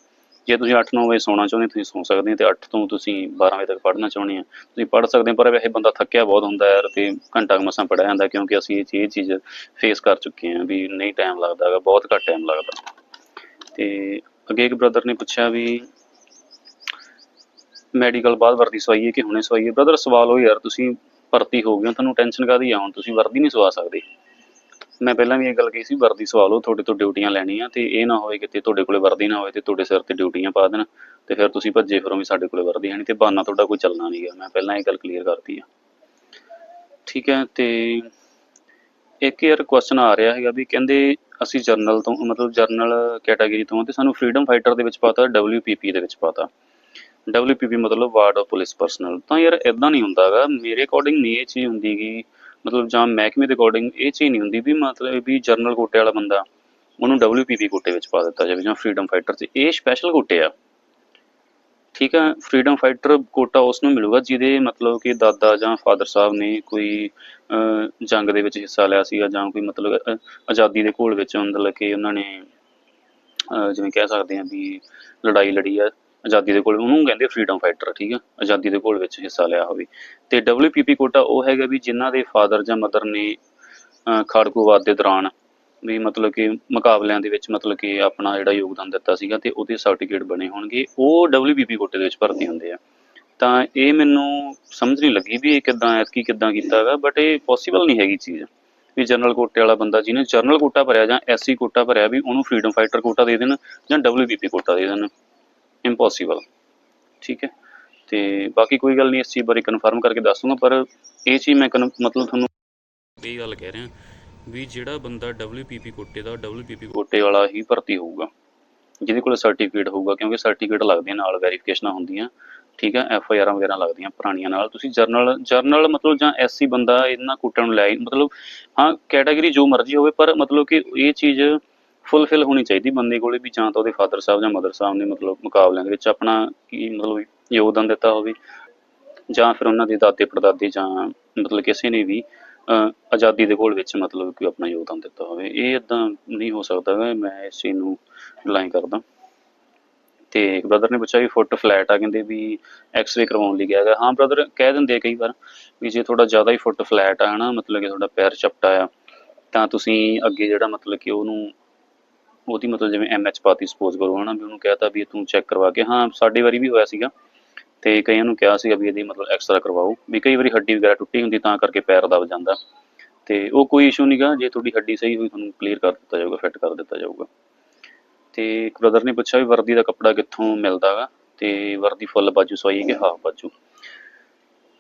ਜੇ ਤੁਸੀਂ 8-9 ਵਜੇ ਸੌਣਾ ਚਾਹੁੰਦੇ ਹੋ, ਤੁਸੀਂ ਸੌ ਸਕਦੇ ਹੋ ਤੇ 8 ਤੋਂ ਤੁਸੀਂ 12 ਵਜੇ ਤੱਕ ਪੜ੍ਹਨਾ ਚਾਹੁੰਦੇ ਆ ਤੁਸੀਂ ਪੜ੍ਹ ਸਕਦੇ ਹੋ ਪਰ ਵੈਸੇ ਬੰਦਾ ਥੱਕਿਆ ਬਹੁਤ ਹੁੰਦਾ ਯਾਰ ਤੇ ਘੰਟਾ ਕੁ ਮਸਾਂ ਪੜ੍ਹਿਆ ਜਾਂਦਾ ਕਿਉਂਕਿ ਅਸੀਂ ਇਹ ਚੀਜ਼- ਫੇਸ ਕਰ ਚੁੱਕੇ ਹਾਂ ਵੀ ਨਹੀਂ ਟਾਈਮ ਲੱਗਦਾ ਹੈਗਾ ਬਹੁਤ ਘੱਟ ਟਾਈਮ ਲੱਗਦਾ। ਤੇ ਅੱਗੇ ਇੱਕ ਬ੍ਰਦਰ ਨੇ ਪੁੱਛਿਆ ਵੀ ਮੈਡੀਕਲ ਬਾਅਦ ਵਰਦੀ ਸਵਾਈਏ ਕਿ ਹੁਣੇ ਸਵਾਈਏ? ਬ੍ਰਦਰ ਸਵਾਲ ਉਹ ਯਾਰ ਤੁਸੀਂ ਭਰਤੀ ਹੋ ਗਏ ਹੋ ਤੁਹਾਨੂੰ ਟੈਨਸ਼ਨ ਕਾਦੀ ਆ ਹੁਣ? ਤੁਸੀਂ ਵਰਦੀ ਨਹੀਂ ਸਵਾ ਸਕਦੇ। ਮੈਂ ਪਹਿਲਾਂ ਵੀ ਇਹ ਗੱਲ ਕਹੀ ਸੀ, ਵਰਦੀ ਸਵਾ ਲਓ ਤੁਹਾਡੇ ਤੋਂ ਡਿਊਟੀਆਂ ਲੈਣੀਆਂ ਤੇ ਇਹ ਨਾ ਹੋਵੇ ਕਿਤੇ ਤੁਹਾਡੇ ਕੋਲੇ ਵਰਦੀ ਨਾ ਹੋਵੇ ਤੇ ਤੁਹਾਡੇ ਸਿਰ ਤੇ ਡਿਊਟੀਆਂ ਪਾ ਦੇਣ ਤੇ ਫਿਰ ਤੁਸੀਂ ਭੱਜੇ ਫਿਰੋ ਵੀ ਸਾਡੇ ਕੋਲੇ ਵਰਦੀ ਹੈ ਨਹੀਂ ਤੇ ਬਹਾਨਾ ਤੁਹਾਡਾ ਕੋਈ ਚੱਲਣਾ ਨਹੀਂਗਾ ਮੈਂ ਪਹਿਲਾਂ ਇਹ ਗੱਲ ਕਲੀਅਰ ਕਰਤੀ ਆ। ਠੀਕ ਹੈ, ਤੇ ਇੱਕ ਯਾਰ ਕੁਐਸਚਨ ਆ ਰਿਹਾ ਹੈਗਾ ਵੀ ਕਹਿੰਦੇ ਅਸੀਂ ਜਰਨਲ ਤੋਂ, ਮਤਲਬ ਜਰਨਲ ਕੈਟਾਗਰੀ ਤੋਂ ਹਾਂ ਤੇ ਸਾਨੂੰ ਫਰੀडम ਫਾਈਟਰ ਦੇ ਵਿੱਚ ਪਾਤਾ WPP ਦੇ ਵਿੱਚ ਪਾਤਾ। WPP ਮਤਲਬ ਵਾਰਡ ਆਫ ਪੁਲਿਸ ਪਰਸਨਲ ਤਾਂ ਯਾਰ ਇਦਾਂ ਨਹੀਂ ਹੁੰਦਾਗਾ ਮੇਰੇ ਅਕੋਰਡਿੰਗ ਨਹੀਂ ਇਹ ਚੀਜ਼ ਹੁੰਦੀਗੀ ਮਤਲਬ ਜਾਂ ਮਹਿਕਮੇ ਦੇ ਅਕੋਰਡਿੰਗ ਇਹ ਚੀਜ਼ ਨਹੀਂ ਹੁੰਦੀ ਵੀ ਮਤਲਬ ਵੀ ਜਰਨਲ ਕੋਟੇ ਵਾਲਾ ਬੰਦਾ ਉਹਨੂੰ ਡਬਲਯੂਪੀਪੀ ਕੋਟੇ ਵਿੱਚ ਪਾ ਦਿੱਤਾ ਜਾਵੇ ਜਾਂ ਫਰੀडम ਫਾਈਟਰ ਤੇ। ਇਹ ਸਪੈਸ਼ਲ ਕੋਟੇ ਆ। ਠੀਕ ਆ ਫਰੀडम ਫਾਈਟਰ ਕੋਟਾ ਉਸਨੂੰ ਮਿਲੇਗਾ ਜਿਹਦੇ ਮਤਲਬ ਕਿ ਦਾਦਾ ਜਾਂ ਫਾਦਰ ਸਾਹਿਬ ਨੇ ਕੋਈ, ਅਹ, ਜੰਗ ਦੇ ਵਿੱਚ ਹਿੱਸਾ ਲਿਆ ਸੀਗਾ ਜਾਂ ਕੋਈ ਮਤਲਬ ਆਜ਼ਾਦੀ ਦੇ ਘੋਲ ਵਿੱਚ ਮਤਲਬ ਕਿ ਉਹਨਾਂ ਨੇ ਜਿਵੇਂ ਕਹਿ ਸਕਦੇ ਹਾਂ ਵੀ ਲੜਾਈ ਲੜੀ ਆ। ਆਜ਼ਾਦੀ ਦੇ ਕੋਲ, ਉਹਨੂੰ ਕਹਿੰਦੇ ਫਰੀडम ਫਾਈਟਰ ਠੀਕ ਆ? ਆਜ਼ਾਦੀ ਦੇ ਕੋਲ ਵਿੱਚ ਹਿੱਸਾ ਲਿਆ ਹੋਵੇ। ਤੇ ਡਬਲਯੂਪੀਪੀ ਕੋਟਾ ਉਹ ਹੈਗਾ ਵੀ ਜਿਨ੍ਹਾਂ ਦੇ ਫਾਦਰ ਜਾਂ ਮਦਰ ਨੇ ਖਾੜਕੂਵਾਦ ਦੇ ਦੌਰਾਨ ਵੀ ਮਤਲਬ ਕਿ ਮੁਕਾਬਲਿਆਂ ਦੇ ਵਿੱਚ ਮਤਲਬ ਕਿ ਆਪਣਾ ਜਿਹੜਾ ਯੋਗਦਾਨ ਦਿੱਤਾ ਸੀਗਾ ਤੇ ਉਹਦੇ ਸਰਟੀਫਿਕੇਟ ਬਣੇ ਹੋਣਗੇ। ਉਹ ਡਬਲਯੂਪੀਪੀ ਕੋਟੇ ਦੇ ਵਿੱਚ ਭਰਤੀ ਹੁੰਦੇ ਆ। ਤਾਂ ਇਹ ਮੈਨੂੰ ਸਮਝ ਨਹੀਂ ਲੱਗੀ ਵੀ ਇਹ ਕਿਦਾਂ, ਐਤਕੀ ਕਿਦਾਂ ਕੀਤਾ ਹੈਗਾ ਬਟ ਇਹ ਪੋਸੀਬਲ ਨਹੀਂ ਹੈਗੀ ਚੀਜ਼। ਵੀ ਜਨਰਲ ਕੋਟੇ ਵਾਲਾ ਬੰਦਾ ਜਿਹਨੇ ਜਨਰਲ ਕੋਟਾ ਭਰਿਆ ਜਾਂ ਐਸਸੀ ਕੋਟਾ ਭਰਿਆ ਵੀ ਉਹਨੂੰ ਫਰੀडम ਫਾਈਟਰ ਕੋਟਾ ਦੇ ਦੇਣ ਜਾਂ ਡਬਲਯੂਪੀਪੀ ਕੋਟਾ ਦੇ ਦੇਣ। ਇੰਪੋਸੀਬਲ ਠੀਕ ਹੈ? ਤੇ ਬਾਕੀ ਕੋਈ ਗੱਲ ਨਹੀਂ ਇਸ ਚੀਜ਼ ਬਾਰੇ ਕਨਫਰਮ ਕਰਕੇ ਦੱਸ ਦੂੰਗਾ ਪਰ ਇਹ ਚੀਜ਼ ਮੈਂ ਮਤਲਬ ਤੁਹਾਨੂੰ ਇਹ ਗੱਲ ਕਹਿ ਰਿਹਾ ਵੀ ਜਿਹੜਾ ਬੰਦਾ WPP ਕੋਟੇ ਦਾ WPP ਕੋਟੇ ਵਾਲਾ ਹੀ ਭਰਤੀ ਹੋਊਗਾ। ਜਿਹਦੇ ਕੋਲ ਸਰਟੀਫਿਕੇਟ ਹੋਊਗਾ ਕਿਉਂਕਿ ਸਰਟੀਫਿਕੇਟ ਲੱਗਦੇ ਨਾਲ ਵੈਰੀਫਿਕੇਸ਼ਨਾਂ ਹੁੰਦੀਆਂ। ਠੀਕ ਹੈ? ਐਫ ਆਈ ਆਰਾਂ ਵਗੈਰਾ ਲੱਗਦੀਆਂ ਪੁਰਾਣੀਆਂ ਨਾਲ। ਤੁਸੀਂ ਜਰਨਲ ਜਰਨਲ ਮਤਲਬ ਜਾਂ ਐਸਸੀ ਬੰਦਾ ਇਹਨਾਂ ਕੋਟਿਆਂ ਨੂੰ ਲੈ ਮਤਲਬ ਹਾਂ ਕੈਟਾਗਰੀ ਜੋ ਮਰਜ਼ੀ ਹੋਵੇ ਪਰ ਮਤਲਬ ਕਿ ਇਹ ਚੀਜ਼ ਫੁੱਲਫਿਲ ਹੋਣੀ ਚਾਹੀਦੀ ਬੰਦੇ ਕੋਲੇ ਵੀ ਜਾਂ ਤਾਂ ਉਹਦੇ ਫਾਦਰ ਸਾਹਿਬ ਜਾਂ ਮਦਰ ਸਾਹਿਬ ਨੇ ਮਤਲਬ ਮੁਕਾਬਲਿਆਂ ਦੇ ਵਿੱਚ ਆਪਣਾ ਕੀ ਮਤਲਬ ਯੋਗਦਾਨ ਦਿੱਤਾ ਹੋਵੇ ਜਾਂ ਫਿਰ ਉਹਨਾਂ ਦੇ ਦਾਦੇ ਪੜਦਾਦੇ ਜਾਂ ਮਤਲਬ ਕਿਸੇ ਨੇ ਵੀ ਆਜ਼ਾਦੀ ਦੇ ਘੋਲ ਵਿੱਚ ਮਤਲਬ ਕਿ ਆਪਣਾ ਯੋਗਦਾਨ ਦਿੱਤਾ ਹੋਵੇ। ਇਹ ਇਦਾਂ ਨਹੀਂ ਹੋ ਸਕਦਾ ਮੈਂ ਇਸ ਚੀਜ਼ ਨੂੰ ਡਿਨਾਈ ਕਰਦਾ। ਤੇ ਇੱਕ ਬ੍ਰਦਰ ਨੇ ਪੁੱਛਿਆ ਵੀ ਫੁੱਟ ਫਲੈਟ ਆ, ਕਹਿੰਦੇ ਵੀ ਐਕਸ-ਰੇ ਕਰਵਾਉਣ ਲਈ ਗਿਆ ਹਾਂ ਬ੍ਰਦਰ ਕਹਿ ਦਿੰਦੇ ਆ ਕਈ ਵਾਰ ਵੀ ਜੇ ਤੁਹਾਡਾ ਜ਼ਿਆਦਾ ਹੀ ਫੁੱਟ ਫਲੈਟ ਆ, ਹਨਾ, ਮਤਲਬ ਕਿ ਤੁਹਾਡਾ ਪੈਰ ਚਪਟਾ ਆ, ਤਾਂ ਤੁਸੀਂ ਅੱਗੇ ਜਿਹੜਾ ਮਤਲਬ ਕਿ ਉਹਨੂੰ ਉਹਦੀ ਮਤਲਬ ਜਿਵੇਂ ਐਮਐਚ ਪਾਤੀ ਸਪੋਜ਼ ਕਰੋ, ਹਨਾ, ਵੀ ਉਹਨੂੰ ਕਹਿਤਾ ਵੀ ਇਹ ਤੂੰ ਚੈੱਕ ਕਰਵਾ ਕੇ, ਹਾਂ, ਸਾਡੇ ਵਾਰੀ ਵੀ ਹੋਇਆ ਸੀਗਾ ਤੇ ਕਈਆਂ ਨੂੰ ਕਿਹਾ ਸੀਗਾ ਵੀ ਇਹਦੀ ਮਤਲਬ ਐਕਸਰਾ ਕਰਵਾਓ, ਵੀ ਕਈ ਵਾਰੀ ਹੱਡੀ ਵਗੈਰਾ ਟੁੱਟੀ ਹੁੰਦੀ ਤਾਂ ਕਰਕੇ ਪੈਰ ਦਬ ਜਾਂਦਾ ਤੇ ਉਹ ਕੋਈ ਇਸ਼ੂ ਨਹੀਂਗਾ ਜੇ ਤੁਹਾਡੀ ਹੱਡੀ ਸਹੀ ਹੋਈ ਤੁਹਾਨੂੰ ਕਲੀਅਰ ਕਰ ਦਿੱਤਾ ਜਾਊਗਾ ਫਿੱਟ ਕਰ ਦਿੱਤਾ ਜਾਊਗਾ। ਤੇ ਇੱਕ ਬ੍ਰਦਰ ਨੇ ਪੁੱਛਿਆ ਵੀ ਵਰਦੀ ਦਾ ਕੱਪੜਾ ਕਿੱਥੋਂ ਮਿਲਦਾ ਗਾ, ਤੇ ਵਰਦੀ ਫੁੱਲ ਬਾਜੂ ਸਵਾਈ ਹੈ ਕਿ ਹਾਫ ਬਾਜੂ?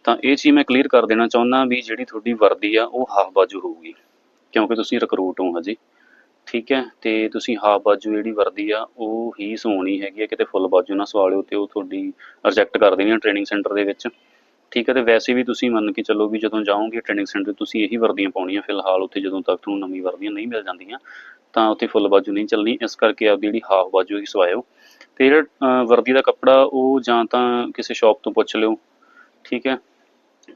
ਤਾਂ ਇਹ ਚੀਜ਼ ਮੈਂ ਕਲੀਅਰ ਕਰ ਦੇਣਾ ਚਾਹੁੰਦਾ ਵੀ ਜਿਹੜੀ ਤੁਹਾਡੀ ਵਰਦੀ ਆ, ਉਹ ਹਾਫ ਬਾਜੂ ਹੋਊਗੀ, ਕਿਉਂਕਿ ਤੁਸੀਂ ਰਿਕਰੂਟ ਹੋ ਹਜੇ। ਠੀਕ ਹੈ, ਤੇ ਤੁਸੀਂ ਹਾਫ ਬਾਜੂ ਜਿਹੜੀ ਵਰਦੀ ਆ, ਉਹ ਹੀ ਸਵਾਉਣੀ ਹੈਗੀ ਹੈ ਕਿਤੇ ਫੁੱਲ ਬਾਜੂ ਨਾ ਸਵਾ ਲਿਓ ਤੇ ਉਹ ਤੁਹਾਡੀ ਰਿਜੈਕਟ ਕਰ ਦੇਣੀ ਆ ਟ੍ਰੇਨਿੰਗ ਸੈਂਟਰ ਦੇ ਵਿੱਚ। ਠੀਕ ਹੈ, ਤੇ ਵੈਸੇ ਵੀ ਤੁਸੀਂ ਮੰਨ ਕੇ ਚੱਲੋ ਵੀ ਜਦੋਂ ਜਾਓਗੇ ਟ੍ਰੇਨਿੰਗ ਸੈਂਟਰ ਤੁਸੀਂ ਇਹੀ ਵਰਦੀਆਂ ਪਾਉਣੀਆਂ ਫਿਲਹਾਲ, ਉੱਥੇ ਜਦੋਂ ਤੱਕ ਤੁਹਾਨੂੰ ਨਵੀਂ ਵਰਦੀਆਂ ਨਹੀਂ ਮਿਲ ਜਾਂਦੀਆਂ, ਤਾਂ ਉੱਥੇ ਫੁੱਲ ਬਾਜੂ ਨਹੀਂ ਚੱਲਣੀ, ਇਸ ਕਰਕੇ ਆਪਦੀ ਜਿਹੜੀ ਹਾਫ ਬਾਜੂ ਹੀ ਸਵਾਇਓ। ਤੇ ਜਿਹੜਾ ਵਰਦੀ ਦਾ ਕੱਪੜਾ, ਉਹ ਜਾਂ ਤਾਂ ਕਿਸੇ ਸ਼ਾਪ ਤੋਂ ਪੁੱਛ ਲਿਓ, ਠੀਕ ਹੈ,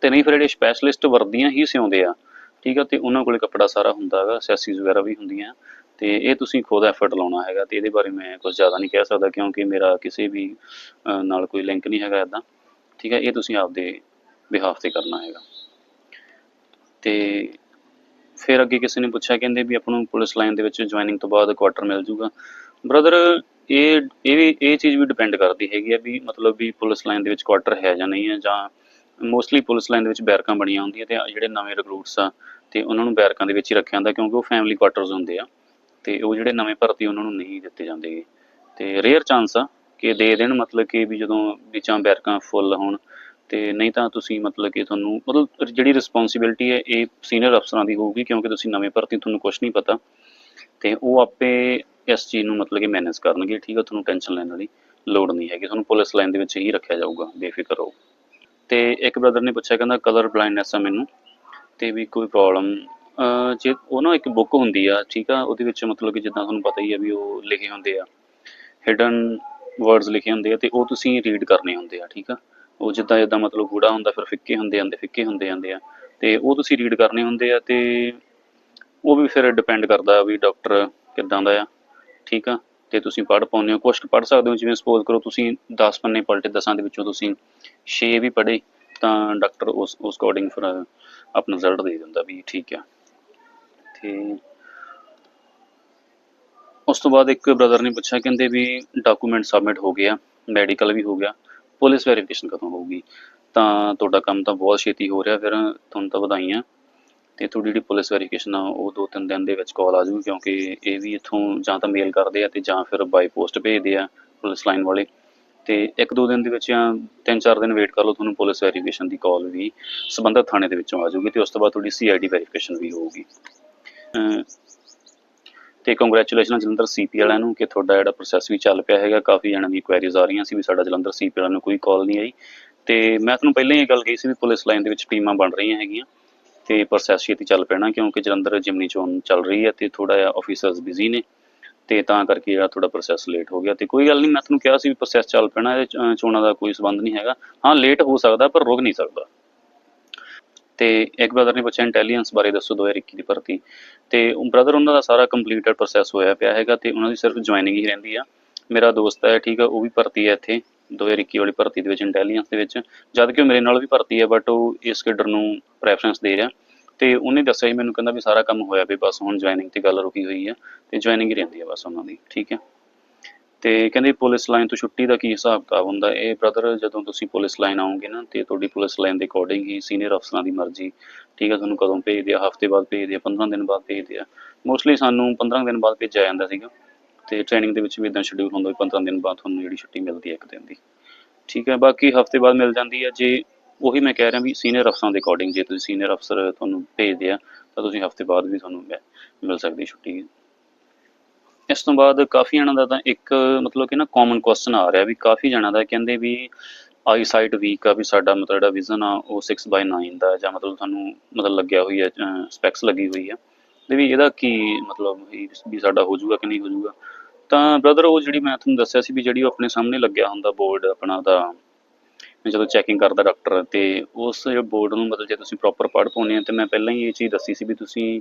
ਤੇ ਨਹੀਂ ਫਿਰ ਜਿਹੜੇ ਸਪੈਸ਼ਲਿਸਟ ਵਰਦੀਆਂ ਹੀ ਸਿਉਂਦੇ ਆ, ਠੀਕ ਆ ਤੇ ਉਹਨਾਂ ਕੋਲੇ ਕੱਪੜਾ ਸਾਰਾ ਹੁੰਦਾ ਹੈਗਾ ਅਸੈਸਰੀਜ਼ ਵਗੈਰਾ ਵੀ ਹੁੰਦੀਆਂ। ਤੇ ਇਹ ਤੁਸੀਂ ਖੁਦ ਐਫਰਟ ਲਾਉਣਾ ਹੈਗਾ ਤੇ ਇਹਦੇ ਬਾਰੇ ਮੈਂ ਕੁਝ ਜ਼ਿਆਦਾ ਨਹੀਂ ਕਹਿ ਸਕਦਾ ਕਿਉਂਕਿ ਮੇਰਾ ਕਿਸੇ ਵੀ ਨਾਲ ਕੋਈ ਲਿੰਕ ਨਹੀਂ ਹੈਗਾ ਇਦਾਂ ਠੀਕ ਹੈ, ਇਹ ਤੁਸੀਂ ਆਪਦੇ ਬਿਹਾਫ ਤੇ ਕਰਨਾ ਹੈਗਾ। ਤੇ ਫਿਰ ਅੱਗੇ ਕਿਸੇ ਨੇ ਪੁੱਛਿਆ ਕਹਿੰਦੇ ਵੀ ਆਪਾਂ ਨੂੰ ਪੁਲਿਸ ਲਾਈਨ ਦੇ ਵਿੱਚ ਜੁਆਇਨਿੰਗ ਤੋਂ ਬਾਅਦ ਕੁਆਟਰ ਮਿਲ ਜੂਗਾ। ਬ੍ਰਦਰ ਇਹ ਇਹ ਵੀ, ਇਹ ਚੀਜ਼ ਵੀ ਡਿਪੈਂਡ ਕਰਦੀ ਹੈਗੀ ਆ ਵੀ ਮਤਲਬ ਵੀ ਪੁਲਿਸ ਲਾਈਨ ਦੇ ਵਿੱਚ ਕੁਆਟਰ ਹੈ ਜਾਂ ਨਹੀਂ ਹੈ ਜਾਂ ਮੋਸਟਲੀ ਪੁਲਿਸ ਲਾਈਨ ਦੇ ਵਿੱਚ ਬੈਰਕਾਂ ਬਣੀਆਂ ਹੁੰਦੀਆਂ ਤੇ ਜਿਹੜੇ ਨਵੇਂ ਰਿਕਰੂਟਸ ਆ ਤੇ ਉਹਨਾਂ ਨੂੰ ਬੈਰਕਾਂ ਦੇ ਵਿੱਚ ਹੀ ਰੱਖਿਆ ਜਾਂਦਾ ਕਿਉਂਕਿ ਉਹ ਫੈਮਿਲੀ ਕੁਆਟਰਸ ਹੁੰਦੇ ਆ। ਤੇ ਉਹ ਜਿਹੜੇ ਨਵੇਂ ਭਰਤੀ ਉਹਨਾਂ ਨੂੰ ਨਹੀਂ ਦਿੱਤੇ ਜਾਂਦੇ ਗੇ। ਤੇ ਰੇਅਰ ਚਾਂਸ ਆ ਕਿ ਦੇ ਦੇਣ, ਮਤਲਬ ਕਿ ਵੀ ਜਦੋਂ ਵਿੱਚਾਂ ਬੈਰਕਾਂ ਫੁੱਲ ਹੋਣ। ਤੇ ਨਹੀਂ ਤਾਂ ਤੁਸੀਂ ਮਤਲਬ ਕਿ ਤੁਹਾਨੂੰ, ਮਤਲਬ ਜਿਹੜੀ ਰਿਸਪੌਂਸਿਬਿਲਟੀ ਹੈ, ਇਹ ਸੀਨੀਅਰ ਅਫਸਰਾਂ ਦੀ ਹੋਊਗੀ, ਕਿਉਂਕਿ ਤੁਸੀਂ ਨਵੇਂ ਭਰਤੀ, ਤੁਹਾਨੂੰ ਕੁਝ ਨਹੀਂ ਪਤਾ। ਤੇ ਉਹ ਆਪੇ ਇਸ ਚੀਜ਼ ਨੂੰ ਮਤਲਬ ਕਿ ਮੈਨੇਜ ਕਰਨਗੇ। ਠੀਕ ਆ, ਤੁਹਾਨੂੰ ਟੈਨਸ਼ਨ ਲੈਣ ਵਾਲੀ ਲੋੜ ਨਹੀਂ ਹੈਗੀ। ਤੁਹਾਨੂੰ ਪੁਲਿਸ ਲਾਈਨ ਦੇ ਵਿੱਚ ਹੀ ਰੱਖਿਆ ਜਾਊਗਾ। ਬੇਫਿਕਰ ਰਹੋ। ਤੇ ਇੱਕ ਬ੍ਰਦਰ ਨੇ ਪੁੱਛਿਆ, ਕਹਿੰਦਾ ਕਲਰ ਬਲਾਈਂਡਨੈਸ ਆ ਮੈਨੂੰ। ਤੇ ਵੀ ਕੋਈ ਪ੍ਰੋਬਲਮ ਜੇ ਉਹ ਨਾ ਇੱਕ ਬੁੱਕ ਹੁੰਦੀ ਆ, ਠੀਕ ਆ, ਉਹਦੇ ਵਿੱਚ ਮਤਲਬ ਕਿ ਜਿੱਦਾਂ ਤੁਹਾਨੂੰ ਪਤਾ ਹੀ ਆ ਵੀ ਉਹ ਲਿਖੇ ਹੁੰਦੇ ਆ ਹਿਡਨ ਵਰਡਸ ਲਿਖੇ ਹੁੰਦੇ ਆ ਤੇ ਉਹ ਤੁਸੀਂ ਰੀਡ ਕਰਨੇ ਹੁੰਦੇ ਆ, ਠੀਕ ਆ। ਉਹ ਜਿੱਦਾਂ ਜਿੱਦਾਂ ਮਤਲਬ ਗੂੜਾ ਹੁੰਦਾ, ਫਿਰ ਫਿੱਕੇ ਹੁੰਦੇ ਜਾਂਦੇ ਫਿੱਕੇ ਹੁੰਦੇ ਜਾਂਦੇ ਆ, ਤੇ ਉਹ ਤੁਸੀਂ ਰੀਡ ਕਰਨੇ ਹੁੰਦੇ ਆ ਤੇ ਉਹ ਵੀ ਫਿਰ ਡਿਪੈਂਡ ਕਰਦਾ ਵੀ ਡਾਕਟਰ ਕਿੱਦਾਂ ਦਾ ਆ, ਠੀਕ ਆ। ਤੇ ਤੁਸੀਂ ਪੜ੍ਹ ਪਾਉਂਦੇ ਹੋ, ਕੁਛ ਪੜ੍ਹ ਸਕਦੇ ਹੋ, ਜਿਵੇਂ ਸਪੋਜ਼ ਕਰੋ ਤੁਸੀਂ 10 ਪੰਨੇ ਪਲਟੇ 10 ਦੇ ਵਿੱਚੋਂ ਤੁਸੀਂ 6 ਵੀ ਪੜ੍ਹੇ, ਤਾਂ ਡਾਕਟਰ ਉਸ ਉਸ ਅਕੋਰਡਿੰਗ ਫਿਰ ਆਪਣਾ ਰਿਜ਼ਲਟ ਦੇ ਦਿੰਦਾ ਵੀ ਠੀਕ ਆ। ਤੇ ਉਸ ਤੋਂ ਬਾਅਦ ਇੱਕ ਬ੍ਰਦਰ ਨੇ ਪੁੱਛਿਆ, ਕਹਿੰਦੇ ਵੀ ਡਾਕੂਮੈਂਟ ਸਬਮਿਟ ਹੋ ਗਿਆ ਮੈਡੀਕਲ ਵੀ ਹੋ ਗਿਆ ਪੁਲਿਸ ਵੈਰੀਫਿਕੇਸ਼ਨ ਕਦੋਂ ਹੋਊਗੀ? ਤਾਂ ਤੁਹਾਡਾ ਕੰਮ ਤਾਂ ਬਹੁਤ ਛੇਤੀ ਹੋ ਰਿਹਾ, ਫਿਰ ਤੁਹਾਨੂੰ ਤਾਂ ਵਧਾਈਆਂ। ਤੇ ਤੁਹਾਡੀ ਜਿਹੜੀ ਪੁਲਿਸ ਵੈਰੀਫਿਕੇਸ਼ਨ ਆ, ਉਹ ਦੋ ਤਿੰਨ ਦਿਨ ਦੇ ਵਿੱਚ ਕਾਲ ਆ ਜਾਊਗੀ ਕਿਉਂਕਿ ਇਹ ਵੀ ਇੱਥੋਂ ਜਾਂ ਤਾਂ ਮੇਲ ਕਰਦੇ ਆ ਤੇ ਜਾਂ ਫਿਰ ਬਾਈ ਪੋਸਟ ਭੇਜਦੇ ਆ ਪੁਲਿਸ ਲਾਈਨ ਵਾਲੇ। ਤੇ ਇੱਕ ਦੋ ਦਿਨ ਦੇ ਵਿੱਚ ਜਾਂ ਤਿੰਨ ਚਾਰ ਦਿਨ ਵੇਟ ਕਰ ਲਓ, ਤੁਹਾਨੂੰ ਪੁਲਿਸ ਵੈਰੀਫਿਕੇਸ਼ਨ ਦੀ ਕਾਲ ਵੀ ਸਬੰਧਤ ਥਾਣੇ ਦੇ ਵਿੱਚੋਂ ਆ ਜਾਊਗੀ ਤੇ ਉਸ ਤੋਂ ਬਾਅਦ ਤੁਹਾਡੀ ਸੀਆਈਡੀ ਵੈਰੀਫਿਕੇਸ਼ਨ ਵੀ ਹੋਊਗੀ। ਤੇ ਕੰਗ੍ਰੈਚੁਲੇਸ਼ਨ ਜਲੰਧਰ ਸੀਪੀ ਵਾਲਿਆਂ ਨੂੰ ਕਿ ਤੁਹਾਡਾ ਜਿਹੜਾ ਪ੍ਰੋਸੈਸ ਵੀ ਚੱਲ ਪਿਆ ਹੈਗਾ, ਕਾਫੀ ਜਣਾਂ ਦੀ ਕੁਐਰੀਜ਼ ਆ ਰਹੀਆਂ ਸੀ ਵੀ ਸਾਡਾ ਜਲੰਧਰ ਸੀਪੀ ਵਾਲਿਆਂ ਨੂੰ ਕੋਈ ਕਾਲ ਨਹੀਂ ਆਈ। ਤੇ ਮੈਂ ਤੁਹਾਨੂੰ ਪਹਿਲਾਂ ਹੀ ਇਹ ਗੱਲ ਕਹੀ ਸੀ ਵੀ ਪੁਲਿਸ ਲਾਈਨ ਦੇ ਵਿੱਚ ਟੀਮਾਂ ਬਣ ਰਹੀਆਂ ਹੈਗੀਆਂ ਤੇ ਪ੍ਰੋਸੈਸ ਛੇਤੀ ਚੱਲ ਪੈਣਾ ਕਿਉਂਕਿ ਜਲੰਧਰ ਜਿਮਨੀ ਚੋਣ ਚੱਲ ਰਹੀ ਹੈ ਤੇ ਥੋੜਾ ਜਿਹਾ ਆਫੀਸਰਸ ਬਿਜ਼ੀ ਨੇ ਤੇ ਤਾਂ ਕਰਕੇ ਜਿਹੜਾ ਥੋੜਾ ਪ੍ਰੋਸੈਸ ਲੇਟ ਹੋ ਗਿਆ। ਤੇ ਕੋਈ ਗੱਲ ਨਹੀਂ, ਮੈਂ ਤੁਹਾਨੂੰ ਕਿਹਾ ਸੀ ਵੀ ਪ੍ਰੋਸੈਸ ਚੱਲ ਪੈਣਾ, ਇਹਦੇ ਚੋਣਾਂ ਦਾ ਕੋਈ ਸਬੰਧ ਨਹੀਂ ਹੈਗਾ। ਹਾਂ ਲੇਟ ਹੋ ਸਕਦਾ ਪਰ ਰੁਕ ਨਹੀਂ ਸਕਦਾ। ਤੇ ਇੱਕ ਬ੍ਰਦਰ ਨੇ ਪੁੱਛਿਆ ਇੰਟੈਲੀਜੈਂਸ ਬਾਰੇ, ਦੱਸੋ 2021 ਦੀ ਭਰਤੀ। ਤੇ ਉਹ ਬ੍ਰਦਰ ਉਹਨਾਂ ਦਾ ਸਾਰਾ ਕੰਪਲੀਟਡ ਪ੍ਰੋਸੈਸ ਹੋਇਆ ਪਿਆ ਹੈਗਾ ਤੇ ਉਹਨਾਂ ਦੀ ਸਿਰਫ ਜੁਆਇਨਿੰਗ ਹੀ ਰਹਿੰਦੀ ਆ। ਮੇਰਾ ਦੋਸਤ ਹੈ, ਠੀਕ ਆ, ਉਹ ਵੀ ਭਰਤੀ ਹੈ ਇੱਥੇ 2021 ਵਾਲੀ ਭਰਤੀ ਦੇ ਵਿੱਚ ਇੰਟੈਲੀਜੈਂਸ ਦੇ ਵਿੱਚ। ਜਦ ਕਿ ਉਹ ਮੇਰੇ ਨਾਲ ਵੀ ਭਰਤੀ ਹੈ ਬਟ ਉਹ ਇਸ ਕੇਡਰ ਨੂੰ ਪ੍ਰੈਫਰੈਂਸ ਦੇ ਰਿਹਾ। ਤੇ ਉਹਨੇ ਦੱਸਿਆ ਸੀ ਮੈਨੂੰ, ਕਹਿੰਦਾ ਵੀ ਸਾਰਾ ਕੰਮ ਹੋਇਆ ਵੀ ਬਸ ਹੁਣ ਜੁਆਇਨਿੰਗ ਤੇ ਗੱਲ ਰੁਕੀ ਹੋਈ ਆ। ਤੇ ਜੁਆਇਨਿੰਗ ਹੀ ਰਹਿੰਦੀ ਆ ਬਸ ਉਹਨਾਂ ਦੀ, ਠੀਕ ਹੈ ਤੇ ਕਹਿੰਦੇ ਪੁਲਿਸ ਲਾਈਨ ਤੋਂ ਛੁੱਟੀ ਦਾ ਕੀ ਹਿਸਾਬ ਕਿਤਾਬ ਹੁੰਦਾ? ਇਹ ਬ੍ਰਦਰ ਜਦੋਂ ਤੁਸੀਂ ਪੁਲਿਸ ਲਾਈਨ ਆਉਂਗੇ ਨਾ, ਤੇ ਤੁਹਾਡੀ ਪੁਲਿਸ ਲਾਈਨ ਦੇ ਅਕੋਰਡਿੰਗ ਹੀ ਸੀਨੀਅਰ ਅਫਸਰਾਂ ਦੀ ਮਰਜ਼ੀ, ਠੀਕ ਹੈ ਤੁਹਾਨੂੰ ਕਦੋਂ ਭੇਜਦੇ ਆ ਹਫ਼ਤੇ ਬਾਅਦ ਭੇਜਦੇ ਆ 15 ਦਿਨ ਬਾਅਦ ਭੇਜਦੇ ਆ ਮੋਸਟਲੀ ਸਾਨੂੰ 15 ਦਿਨ ਬਾਅਦ ਭੇਜਿਆ ਜਾਂਦਾ ਸੀਗਾ। ਤੇ ਟ੍ਰੇਨਿੰਗ ਦੇ ਵਿੱਚ ਵੀ ਇਦਾਂ ਸ਼ਡਿਊਲ ਹੁੰਦਾ ਵੀ 15 ਦਿਨ ਬਾਅਦ ਤੁਹਾਨੂੰ ਜਿਹੜੀ ਛੁੱਟੀ ਮਿਲਦੀ ਹੈ ਇੱਕ ਦਿਨ ਦੀ। ਠੀਕ ਹੈ ਬਾਕੀ ਹਫ਼ਤੇ ਬਾਅਦ ਮਿਲ ਜਾਂਦੀ ਹੈ ਜੇ ਉਹੀ ਮੈਂ ਕਹਿ ਰਿਹਾ ਵੀ ਸੀਨੀਅਰ ਅਫਸਰਾਂ ਦੇ ਅਕੋਰਡਿੰਗ ਜੇ ਤੁਸੀਂ ਸੀਨੀਅਰ ਅਫਸਰ ਤੁਹਾਨੂੰ ਭੇਜਦੇ ਆ ਤਾਂ ਤੁਸੀਂ ਹਫ਼ਤੇ ਬਾਅਦ ਵੀ ਤੁਹਾਨੂੰ ਮਿ- ਮਿਲ ਸਕਦੀ ਛੁੱਟੀ। ਇਸ ਤੋਂ ਬਾਅਦ ਕਾਫੀ ਜਣਾਂ ਦਾ ਤਾਂ ਇੱਕ ਮਤਲਬ ਕਿ ਨਾ ਕਾਮਨ ਕੁਐਸਚਨ ਆ ਰਿਹਾ ਵੀ ਕਾਫੀ ਜਣਾਂ ਦਾ ਕਹਿੰਦੇ ਵੀ ਆਈ ਸਾਈਟ ਵੀਕ ਆ, ਵੀ ਸਾਡਾ ਮਤਲਬ ਜਿਹੜਾ ਵਿਜ਼ਨ ਆ ਉਹ 6/9 ਦਾ ਜਾਂ ਮਤਲਬ ਤੁਹਾਨੂੰ ਮਤਲਬ ਲੱਗਿਆ ਹੋਈ ਹੈ ਸਪੈਕਸ ਲੱਗੀ ਹੋਈ ਆ ਤੇ ਵੀ ਇਹਦਾ ਕੀ ਮਤਲਬ ਵੀ ਸਾਡਾ ਹੋ ਜਾਊਗਾ ਕਿ ਨਹੀਂ ਹੋ ਜਾਊਗਾ। ਤਾਂ ਬ੍ਰਦਰ ਉਹ ਜਿਹੜੀ ਮੈਂ ਤੁਹਾਨੂੰ ਦੱਸਿਆ ਸੀ ਵੀ ਜਿਹੜੀ ਉਹ ਆਪਣੇ ਸਾਹਮਣੇ ਲੱਗਿਆ ਹੁੰਦਾ ਬੋਰਡ ਆਪਣਾ ਦਾ ਜਦੋਂ ਚੈਕਿੰਗ ਕਰਦਾ ਡਾਕਟਰ ਤੇ ਉਸ ਬੋਰਡ ਨੂੰ ਮਤਲਬ ਜੇ ਤੁਸੀਂ ਪ੍ਰੋਪਰ ਪੜ੍ਹ ਪਾਉਂਦੇ ਆ ਤੇ ਮੈਂ ਪਹਿਲਾਂ ਹੀ ਇਹ ਚੀਜ਼ ਦੱਸੀ ਸੀ ਵੀ ਤੁਸੀਂ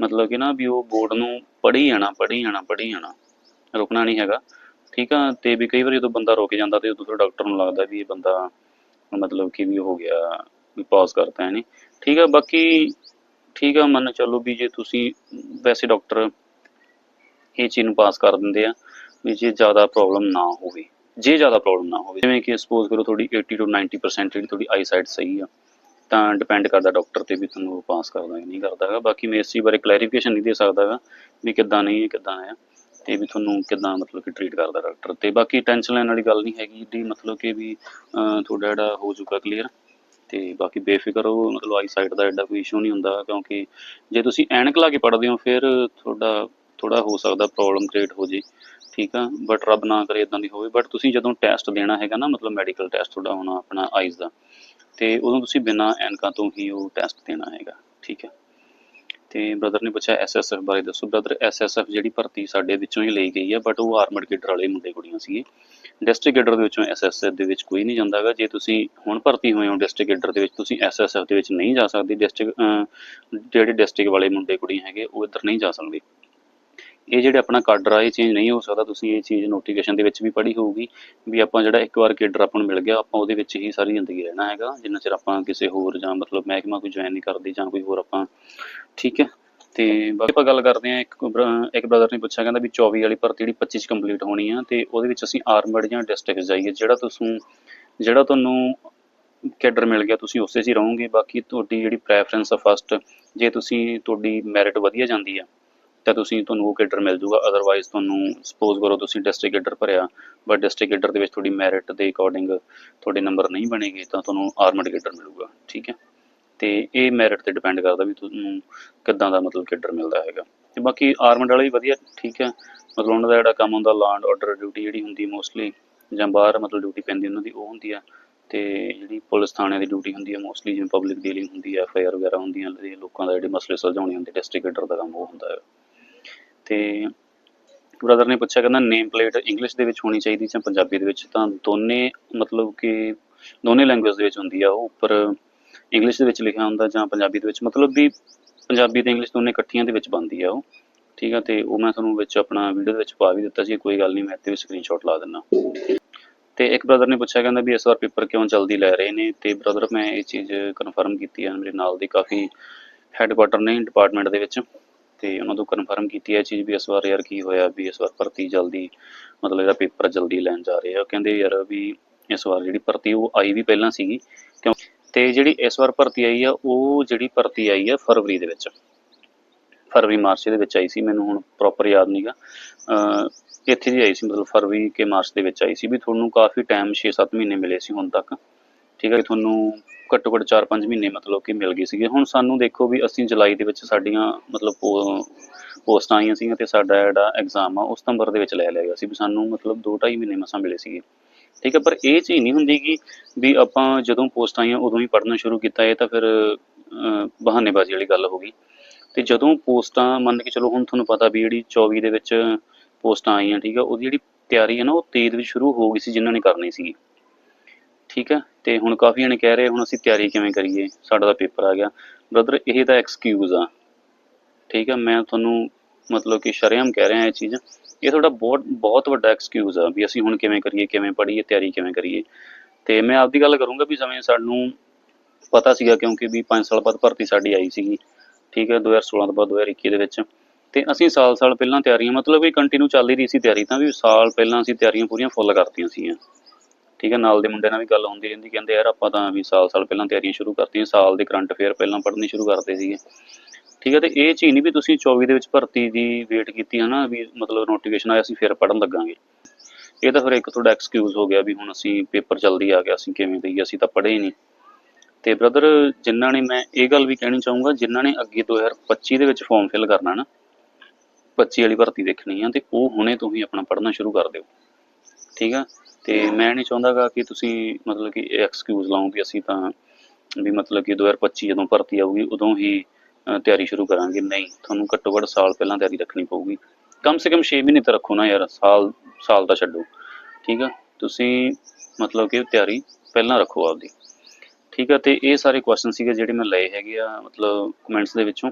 ਮਤਲਬ ਕਿ ਨਾ ਵੀ ਉਹ ਬੋਰਡ ਨੂੰ ਪੜ੍ਹੀ ਜਾਣਾ ਪੜ੍ਹੀ ਜਾਣਾ ਪੜ੍ਹੀ ਜਾਣਾ। ਰੁਕਣਾ ਨਹੀਂ ਹੈਗਾ। ਠੀਕ ਆ, ਤੇ ਵੀ ਕਈ ਵਾਰ ਜਦੋਂ ਬੰਦਾ ਰੁਕ ਜਾਂਦਾ ਤੇ ਉਦੋਂ ਫਿਰ ਡਾਕਟਰ ਨੂੰ ਲੱਗਦਾ ਵੀ ਇਹ ਬੰਦਾ ਮਤਲਬ ਕਿ ਵੀ ਹੋ ਗਿਆ, ਵੀ ਪਾਜ਼ ਕਰਤਾ ਹੈ ਨਹੀਂ ਠੀਕ ਆ, ਬਾਕੀ ਠੀਕ ਆ, ਮੰਨ ਚਲੋ ਵੀ ਜੇ ਤੁਸੀਂ ਵੈਸੇ ਡਾਕਟਰ ਇਹ ਚੀਜ਼ ਨੂੰ ਪਾਸ ਕਰ ਦਿੰਦੇ ਆ ਵੀ ਜੇ ਜ਼ਿਆਦਾ ਪ੍ਰੋਬਲਮ ਨਾ ਹੋਵੇ। ਜੇ ਜ਼ਿਆਦਾ ਪ੍ਰੋਬਲਮ ਨਾ ਹੋਵੇ, ਜਿਵੇਂ ਕਿ ਸਪੋਜ਼ ਕਰੋ ਤੁਹਾਡੀ 80 ਤੋਂ 90% ਜਿਹੜੀ ਤੁਹਾਡੀ ਆਈਸਾਈਟ ਸਹੀ ਆ। ਤਾਂ ਡਿਪੈਂਡ ਕਰਦਾ ਡਾਕਟਰ ਤੇ ਵੀ ਤੁਹਾਨੂੰ ਉਹ ਪਾਸ ਕਰਦਾ ਕਿ ਨਹੀਂ ਕਰਦਾ ਹੈਗਾ। ਬਾਕੀ ਮੈਂ ਇਸ ਚੀਜ਼ ਬਾਰੇ ਕਲੈਰੀਫਿਕੇਸ਼ਨ ਨਹੀਂ ਦੇ ਸਕਦਾ ਹੈਗਾ ਵੀ ਕਿੱਦਾਂ ਨਹੀਂ ਹੈ ਕਿੱਦਾਂ ਹੈ ਤੇ ਵੀ ਤੁਹਾਨੂੰ ਕਿੱਦਾਂ ਮਤਲਬ ਕਿ ਟਰੀਟ ਕਰਦਾ ਡਾਕਟਰ ਤੇ। ਬਾਕੀ ਟੈਨਸ਼ਨ ਲੈਣ ਵਾਲੀ ਗੱਲ ਨਹੀਂ ਹੈਗੀ ਦੀ ਮਤਲਬ ਕਿ ਵੀ ਤੁਹਾਡਾ ਜਿਹੜਾ ਹੋ ਚੁੱਕਾ ਕਲੀਅਰ ਤੇ ਬਾਕੀ ਬੇਫਿਕਰ ਹੋ ਮਤਲਬ ਆਈ ਸਾਈਡ ਦਾ ਐਡਾ ਕੋਈ ਇਸ਼ੂ ਨਹੀਂ ਹੁੰਦਾ ਕਿਉਂਕਿ ਜੇ ਤੁਸੀਂ ਐਨਕ ਲਾ ਕੇ ਪੜ੍ਹਦੇ ਹੋ ਫਿਰ ਤੁਹਾਡਾ ਥੋੜਾ ਹੋ ਸਕਦਾ ਪ੍ਰੋਬਲਮ ਕ੍ਰੀਏਟ ਹੋ ਜੇ, ਠੀਕ ਆ? ਬਟ ਰੱਬ ਨਾ ਕਰੇ ਇਦਾਂ ਦੀ ਹੋਵੇ। ਬਟ ਤੁਸੀਂ ਜਦੋਂ ਟੈਸਟ ਦੇਣਾ ਹੈਗਾ ਨਾ, ਮਤਲਬ ਮੈਡੀਕਲ ਟੈਸਟ ਤੁਹਾਡਾ ਹੋਣਾ ਆਪਣਾ ਆਈਜ਼ ਦਾ ਤੇ ਉਦੋਂ ਤੁਸੀਂ ਬਿਨਾਂ ਐਨਕਾਂ ਤੋਂ ਹੀ ਉਹ ਟੈਸਟ ਦੇਣਾ ਹੈਗਾ, ਠੀਕ ਹੈ। ਤੇ ਬ੍ਰਦਰ ਨੇ ਪੁੱਛਿਆ ਐਸਐਸਐਫ ਬਾਰੇ ਦੱਸੋ। ਬ੍ਰਦਰ ਐਸਐਸਐਫ ਜਿਹੜੀ ਭਰਤੀ ਸਾਡੇ ਵਿੱਚੋਂ ਹੀ ਲਈ ਗਈ ਹੈ ਬਟ ਉਹ ਆਰਮਡ ਗੇਡਰ ਵਾਲੇ ਮੁੰਡੇ ਕੁੜੀਆਂ ਸੀਗੇ। ਡਿਸਟ੍ਰਿਕਟ ਗੇਡਰ ਦੇ ਵਿੱਚੋਂ ਐਸਐਸਐਫ ਦੇ ਵਿੱਚ ਕੋਈ ਨਹੀਂ ਜਾਂਦਾ ਹੈਗਾ। ਜੇ ਤੁਸੀਂ ਹੁਣ ਭਰਤੀ ਹੋਏ ਹੋ ਡਿਸਟ੍ਰਿਕਟ ਗੇਡਰ ਦੇ ਵਿੱਚ, ਤੁਸੀਂ ਐਸਐਸਐਫ ਦੇ ਵਿੱਚ ਨਹੀਂ ਜਾ ਸਕਦੇ। ਡਿਸਟ੍ਰਿਕਟ ਜਿਹੜੇ ਡਿਸਟ੍ਰਿਕਟ ਵਾਲੇ ਮੁੰਡੇ ਕੁੜੀਆਂ ਹੈਗੇ, ਉਹ ਇੱਧਰ ਨਹੀਂ ਜਾ ਸਕਦੇ। ਇਹ ਜਿਹੜੇ ਆਪਣਾ ਕਾਡਰ ਆ, ਇਹ ਚੇਂਜ ਨਹੀਂ ਹੋ ਸਕਦਾ। ਤੁਸੀਂ ਇਹ ਚੀਜ਼ ਨੋਟੀਫਿਕੇਸ਼ਨ ਦੇ ਵਿੱਚ ਵੀ ਪੜ੍ਹੀ ਹੋਊਗੀ ਵੀ ਆਪਾਂ ਜਿਹੜਾ ਇੱਕ ਵਾਰ ਕੇਡਰ ਆਪਾਂ ਨੂੰ ਮਿਲ ਗਿਆ, ਆਪਾਂ ਉਹਦੇ ਵਿੱਚ ਹੀ ਸਾਰੀ ਜ਼ਿੰਦਗੀ ਰਹਿਣਾ ਹੈਗਾ। ਜਿੰਨਾ ਚਿਰ ਆਪਾਂ ਕਿਸੇ ਹੋਰ ਜਾਂ ਮਤਲਬ ਮਹਿਕਮਾ ਕੋਈ ਜੁਆਇਨ ਨਹੀਂ ਕਰਦੇ ਜਾਂ ਕੋਈ ਹੋਰ ਆਪਾਂ, ਠੀਕ ਹੈ? ਤੇ ਬਾਕੀ ਆਪਾਂ ਗੱਲ ਕਰਦੇ ਹਾਂ, ਇੱਕ ਬਰ- ਇੱਕ ਬ੍ਰਦਰ ਨੇ ਪੁੱਛਿਆ, ਕਹਿੰਦਾ ਵੀ 24 ਵਾਲੀ ਭਰਤੀ ਜਿਹੜੀ 25 ਚ ਕੰਪਲੀਟ ਹੋਣੀ ਆ ਤੇ ਉਹਦੇ ਵਿੱਚ ਅਸੀਂ ਆਰਮਡ ਜਾਂ ਡਿਸਟ੍ਰਿਕਟ ਜਾਈਏ। ਜਿਹੜਾ ਤੁਸੀਂ, ਜਿਹੜਾ ਤੁਹਾਨੂੰ ਕੈਡਰ ਮਿਲ ਗਿਆ, ਤੁਸੀਂ ਉਸੇ 'ਚ ਹੀ ਰਹੋਗੇ। ਬਾਕੀ ਤੁਹਾਡੀ ਜਿਹੜੀ ਪ੍ਰੈਫਰੈਂਸ ਆ ਫਸਟ ਜੇ ਤੁਸੀਂ, ਤੁਹਾਡੀ ਮੈਰਿਟ ਵਧੀਆ ਜਾਂਦੀ ਆ ਤਾਂ ਤੁਸੀਂ ਤੁਹਾਨੂੰ ਉਹ ਕੇਡਰ ਮਿਲ ਜੂਗਾ ਅਦਰਵਾਈਜ਼ ਤੁਹਾਨੂੰ ਸਪੋਜ਼ ਕਰੋ ਤੁਸੀਂ ਡਿਸਟ੍ਰਿਕਟ ਕੈਡਰ ਭਰਿਆ ਬਟ ਡਿਸਟ੍ਰਿਕਟ ਕੈਡਰ ਦੇ ਵਿੱਚ ਤੁਹਾਡੀ ਮੈਰਿਟ ਦੇ ਅਕੋਰਡਿੰਗ ਤੁਹਾਡੇ ਨੰਬਰ ਨਹੀਂ ਬਣੇਗੇ, ਤਾਂ ਤੁਹਾਨੂੰ ਆਰਮਡ ਕੇਡਰ ਮਿਲੂਗਾ, ਠੀਕ ਹੈ? ਤੇ ਇਹ ਮੈਰਿਟ ਤੇ ਡਿਪੈਂਡ ਕਰਦਾ ਵੀ ਤੁਹਾਨੂੰ ਕਿੱਦਾਂ ਦਾ ਮਤਲਬ ਕੈਡਰ ਮਿਲਦਾ ਹੈਗਾ। ਤੇ ਬਾਕੀ ਆਰਮਡ ਵਾਲਾ ਵੀ ਵਧੀਆ, ਠੀਕ ਹੈ? ਮਤਲਬ ਉਹਨਾਂ ਦਾ ਜਿਹੜਾ ਕੰਮ ਹੁੰਦਾ ਲਾਂਡ ਆਰਡਰ ਡਿਊਟੀ ਜਿਹੜੀ ਹੁੰਦੀ ਮੋਸਟਲੀ ਜਾਂ ਬਾਹਰ ਮਤਲਬ ਡਿਊਟੀ ਪੈਂਦੀ ਉਹਨਾਂ ਦੀ, ਉਹ ਹੁੰਦੀ ਆ। ਤੇ ਜਿਹੜੀ ਪੁਲਿਸ ਥਾਣਿਆਂ ਦੀ ਡਿਊਟੀ ਹੁੰਦੀ ਹੈ ਮੋਸਟਲੀ ਜਿਵੇਂ ਪਬਲਿਕ ਡੀਲਿੰਗ ਹੁੰਦੀ ਹੈ ਐਫ ਆਈ ਆਰ ਵਗੈਰਾ ਹੁੰਦੀਆਂ ਜਿਹੜੇ ਲੋਕਾਂ ਦਾ ਜਿਹੜੇ ਮਸਲੇ ਸੁਲਝਾਉਣੇ ਹੁੰਦੇ ਡਿਸਟ੍ਰਿਕਟ ਦਾ ਕੰਮ ਉਹ ਹੁੰਦਾ ਹੈ ਤੇ ਬ੍ਰਦਰ ਨੇ ਪੁੱਛਿਆ ਕਹਿੰਦਾ ਨੇਮ ਪਲੇਟ ਇੰਗਲਿਸ਼ ਦੇ ਵਿੱਚ ਹੋਣੀ ਚਾਹੀਦੀ ਜਾਂ ਪੰਜਾਬੀ ਦੇ ਵਿੱਚ? ਤਾਂ ਦੋਨੇ ਮਤਲਬ ਕਿ ਦੋਨੇ ਲੈਂਗੁਏਜ ਦੇ ਵਿੱਚ ਹੁੰਦੀ ਆ ਉਹ। ਉੱਪਰ ਇੰਗਲਿਸ਼ ਦੇ ਵਿੱਚ ਲਿਖਿਆ ਹੁੰਦਾ ਜਾਂ ਪੰਜਾਬੀ ਦੇ ਵਿੱਚ। ਮਤਲਬ ਵੀ ਪੰਜਾਬੀ ਤੇ ਇੰਗਲਿਸ਼ ਦੋਨੇ ਇਕੱਠੀਆਂ ਦੇ ਵਿੱਚ ਬਣਦੀ ਆ ਉਹ। ਠੀਕ ਆ, ਤੇ ਉਹ ਮੈਂ ਤੁਹਾਨੂੰ ਵਿੱਚ ਆਪਣਾ ਵੀਡੀਓ ਦੇ ਵਿੱਚ ਪਾ ਵੀ ਦਿੱਤਾ ਸੀ। ਕੋਈ ਗੱਲ ਨਹੀਂ, ਮੈਂ ਇੱਥੇ ਵੀ ਸਕਰੀਨਸ਼ਾਟ ਲਾ ਦਿੰਦਾ। ਤੇ ਇੱਕ ਬ੍ਰਦਰ ਨੇ ਪੁੱਛਿਆ ਕਹਿੰਦਾ ਵੀ ਇਸ ਵਾਰ ਪੇਪਰ ਕਿਉਂ ਜਲਦੀ ਲੈ ਰਹੇ ਨੇ? ਤੇ ਬ੍ਰਦਰ ਮੈਂ ਇਹ ਚੀਜ਼ ਕਨਫਰਮ ਕੀਤੀ ਹੈ ਮੇਰੇ ਨਾਲ ਦੇ ਕਾਫੀ ਹੈੱਡਕੁਆਟਰ ਨੇ ਡਿਪਾਰਟਮੈਂਟ ਦੇ ਵਿੱਚ। ਤੇ ਉਹਨਾਂ ਤੋਂ ਕਨਫਰਮ ਕੀਤੀ ਹੈ ਇਹ ਚੀਜ਼ ਵੀ ਇਸ ਵਾਰ ਯਾਰ ਕੀ ਹੋਇਆ, ਵੀ ਇਸ ਵਾਰ ਭਰਤੀ ਜਲਦੀ, ਮਤਲਬ ਇਹਦਾ ਪੇਪਰ ਜਲਦੀ ਲੈਣ ਜਾ ਰਹੇ ਆ। ਕਹਿੰਦੇ ਯਾਰ ਵੀ ਇਸ ਵਾਰ ਜਿਹੜੀ ਭਰਤੀ ਉਹ ਆਈ ਵੀ ਪਹਿਲਾਂ ਸੀਗੀ, ਕਿਉਂ? ਤੇ ਜਿਹੜੀ ਇਸ ਵਾਰ ਭਰਤੀ ਆਈ ਆ, ਉਹ ਜਿਹੜੀ ਭਰਤੀ ਆਈ ਆ ਫਰਵਰੀ ਦੇ ਵਿੱਚ। ਫਰਵਰੀ, ਮਾਰਚ ਦੇ ਵਿੱਚ ਆਈ ਸੀ, ਮੈਨੂੰ ਹੁਣ ਪ੍ਰੋਪਰ ਯਾਦ ਨਹੀਂਗਾ ਅਹ ਇੱਥੇ ਦੀ ਆਈ ਸੀ, ਮਤਲਬ ਫਰਵਰੀ ਕੇ ਮਾਰਚ ਦੇ ਵਿੱਚ ਆਈ ਸੀ, ਵੀ ਤੁਹਾਨੂੰ ਕਾਫੀ ਟਾਈਮ 6-7 ਮਹੀਨੇ ਮਿਲੇ ਸੀ ਹੁਣ ਤੱਕ। ਠੀਕ ਹੈ ਤੁਹਾਨੂੰ ਘੱਟੋ ਘੱਟ 4-5 ਮਹੀਨੇ ਮਤਲਬ ਕਿ ਮਿਲ ਗਏ ਸੀਗੇ। ਹੁਣ ਸਾਨੂੰ ਦੇਖੋ ਵੀ ਅਸੀਂ ਜੁਲਾਈ ਦੇ ਵਿੱਚ ਸਾਡੀਆਂ ਮਤਲਬ ਪੋ- ਪੋਸਟਾਂ ਆਈਆਂ ਸੀਗੀਆਂ ਤੇ ਸਾਡਾ ਜਿਹੜਾ ਐਗਜ਼ਾਮ ਆ, ਉਹ ਸਤੰਬਰ ਦੇ ਵਿੱਚ ਲੈ ਲਿਆ ਗਿਆ ਸੀ ਵੀ ਸਾਨੂੰ ਮਤਲਬ 2-2.5 ਮਹੀਨੇ ਮਸਾਂ ਮਿਲੇ ਸੀਗੇ। ਠੀਕ ਹੈ, ਪਰ ਇਹ ਚੀਜ਼ ਨਹੀਂ ਹੁੰਦੀ ਕਿ ਵੀ ਆਪਾਂ ਜਦੋਂ ਪੋਸਟਾਂ ਆਈਆਂ ਉਦੋਂ ਹੀ ਪੜ੍ਹਨਾ ਸ਼ੁਰੂ ਕੀਤਾ, ਇਹ ਤਾਂ ਫਿਰ ਬਹਾਨੇਬਾਜ਼ੀ ਵਾਲੀ ਗੱਲ ਹੋ ਗਈ। ਤੇ ਜਦੋਂ ਪੋਸਟਾਂ ਮੰਨ ਕੇ ਚਲੋ ਹੁਣ ਤੁਹਾਨੂੰ ਪਤਾ ਵੀ ਜਿਹੜੀ 24 ਦੇ ਵਿੱਚ ਪੋਸਟਾਂ ਆਈਆਂ, ਠੀਕ ਆ ਉਹਦੀ ਜਿਹੜੀ ਤਿਆਰੀ ਹੈ ਨਾ, ਉਹ ਤੇਜ਼ ਵਿੱਚ ਸ਼ੁਰੂ ਹੋ ਗਈ ਸੀ, ਜਿਨ੍ਹਾਂ ਨੇ ਕਰਨੀ ਸੀਗੀ। ਠੀਕ ਹੈ? ਤੇ ਹੁਣ ਕਾਫੀ ਜਣੇ ਕਹਿ ਰਹੇ, ਹੁਣ ਅਸੀਂ ਤਿਆਰੀ ਕਿਵੇਂ ਕਰੀਏ? ਸਾਡਾ ਤਾਂ ਪੇਪਰ ਆ ਗਿਆ। ਬ੍ਰਦਰ ਇਹ ਤਾਂ ਐਕਸਕਿਊਜ਼ ਆ। ਠੀਕ ਹੈ? ਮੈਂ ਤੁਹਾਨੂੰ ਮਤਲਬ ਕਿ ਸ਼ਰੇਆਮ ਕਹਿ ਰਿਹਾ ਇਹ ਚੀਜ਼। ਇਹ ਤੁਹਾਡਾ ਬਹੁਤ ਬਹੁਤ ਵੱਡਾ ਐਕਸਕਿਊਜ਼ ਆ ਵੀ ਅਸੀਂ ਹੁਣ ਕਿਵੇਂ ਕਰੀਏ, ਕਿਵੇਂ ਪੜ੍ਹੀਏ, ਤਿਆਰੀ ਕਿਵੇਂ ਕਰੀਏ। ਤੇ ਮੈਂ ਆਪਦੀ ਗੱਲ ਕਰੂੰਗਾ ਵੀ ਜਿਵੇਂ ਸਾਨੂੰ ਪਤਾ ਸੀਗਾ ਕਿਉਂਕਿ ਵੀ 5 ਸਾਲ ਬਾਅਦ ਭਰਤੀ ਸਾਡੀ ਆਈ ਸੀਗੀ। ਠੀਕ ਹੈ? 2016 ਤੋਂ ਬਾਅਦ 2021 ਦੇ ਵਿੱਚ। ਤੇ ਅਸੀਂ ਸਾਲ-ਸਾਲ ਪਹਿਲਾਂ ਤਿਆਰੀਆਂ, ਮਤਲਬ ਇਹ ਕੰਟੀਨਿਊ ਚੱਲ ਹੀ ਰਹੀ ਸੀ ਤਿਆਰੀ ਤਾਂ ਵੀ ਸਾਲ ਪਹਿਲਾਂ ਅਸੀਂ ਤਿਆਰੀਆਂ ਪੂਰੀਆਂ ਫੁੱਲ ਕਰਤੀਆਂ ਸੀਗੀਆਂ। ਠੀਕ ਹੈ, ਨਾਲ ਦੇ ਮੁੰਡੇ ਨਾਲ ਵੀ ਗੱਲ ਹੁੰਦੀ ਰਹਿੰਦੀ, ਕਹਿੰਦੇ ਯਾਰ ਆਪਾਂ ਤਾਂ ਵੀ ਸਾਲ-ਸਾਲ ਪਹਿਲਾਂ ਤਿਆਰੀਆਂ ਸ਼ੁਰੂ ਕਰਤੀਆਂ, ਸਾਲ ਦੇ ਕਰੰਟ ਅਫੇਅਰ ਪਹਿਲਾਂ ਪੜ੍ਹਨੀ ਸ਼ੁਰੂ ਕਰਦੇ ਸੀਗੇ। ਠੀਕ ਹੈ, ਤੇ ਇਹ ਚੀਜ਼ ਨਹੀਂ ਵੀ ਤੁਸੀਂ 24 ਦੇ ਵਿੱਚ ਭਰਤੀ ਦੀ ਵੇਟ ਕੀਤੀ ਹੈ ਨਾ ਵੀ ਮਤਲਬ ਨੋਟੀਫਿਕੇਸ਼ਨ ਆਇਆ ਅਸੀਂ ਫਿਰ ਪੜ੍ਹਨ ਲੱਗਾਂਗੇ। ਇਹ ਤਾਂ ਫਿਰ ਇੱਕ ਤੁਹਾਡਾ ਐਕਸਕਿਊਜ਼ ਹੋ ਗਿਆ ਵੀ ਹੁਣ ਅਸੀਂ ਪੇਪਰ ਜਲਦੀ ਆ ਗਿਆ, ਅਸੀਂ ਕਿਵੇਂ ਦਈਏ, ਅਸੀਂ ਤਾਂ ਪੜ੍ਹੇ ਹੀ ਨਹੀਂ। ਤੇ ਬ੍ਰਦਰ ਜਿਨ੍ਹਾਂ ਨੇ ਮੈਂ ਇਹ ਗੱਲ ਵੀ ਕਹਿਣੀ ਚਾਹੂੰਗਾ, ਜਿਨ੍ਹਾਂ ਨੇ ਅੱਗੇ 2025 ਦੇ ਵਿੱਚ ਫਾਰਮ ਫਿਲ ਕਰਨਾ ਨਾ 25 ਵਾਲੀ ਭਰਤੀ ਦੇਖਣੀ ਆ, ਤੇ ਉਹ ਹੁਣੇ ਤੋਂ ਹੀ ਆਪਣਾ ਪੜ੍ਹਨਾ ਸ਼ੁਰੂ ਕਰ ਦਿਓ। ਠੀਕ ਆ? ਤੇ ਮੈਂ ਨਹੀਂ ਚਾਹੁੰਦਾਗਾ ਕਿ ਤੁਸੀਂ ਮਤਲਬ ਕਿ ਇਹ ਐਕਸਕਿਊਜ਼ ਲਾਓ ਵੀ ਅਸੀਂ ਤਾਂ ਵੀ ਮਤਲਬ ਕਿ 2025 ਜਦੋਂ ਭਰਤੀ ਆਊਗੀ, ਉਦੋਂ ਹੀ ਤਿਆਰੀ ਸ਼ੁਰੂ ਕਰਾਂਗੇ। ਨਹੀਂ, ਤੁਹਾਨੂੰ ਘੱਟੋ ਘੱਟ ਸਾਲ ਪਹਿਲਾਂ ਤਿਆਰੀ ਰੱਖਣੀ ਪਊਗੀ। ਕਮ ਸੇ ਕਮ 6 ਮਹੀਨੇ ਤਾਂ ਰੱਖੋ ਨਾ ਯਾਰ, ਸਾਲ ਸਾਲ ਦਾ ਛੱਡੋ। ਠੀਕ ਆ? ਤੁਸੀਂ ਮਤਲਬ ਕਿ ਤਿਆਰੀ ਪਹਿਲਾਂ ਰੱਖੋ ਆਪਦੀ। ਠੀਕ ਆ? ਤੇ ਇਹ ਸਾਰੇ ਕੁਐਸਚਨ ਸੀਗੇ ਜਿਹੜੇ ਮੈਂ ਲਏ ਹੈਗੇ ਆ, ਮਤਲਬ ਕਮੈਂਟਸ ਦੇ ਵਿੱਚੋਂ।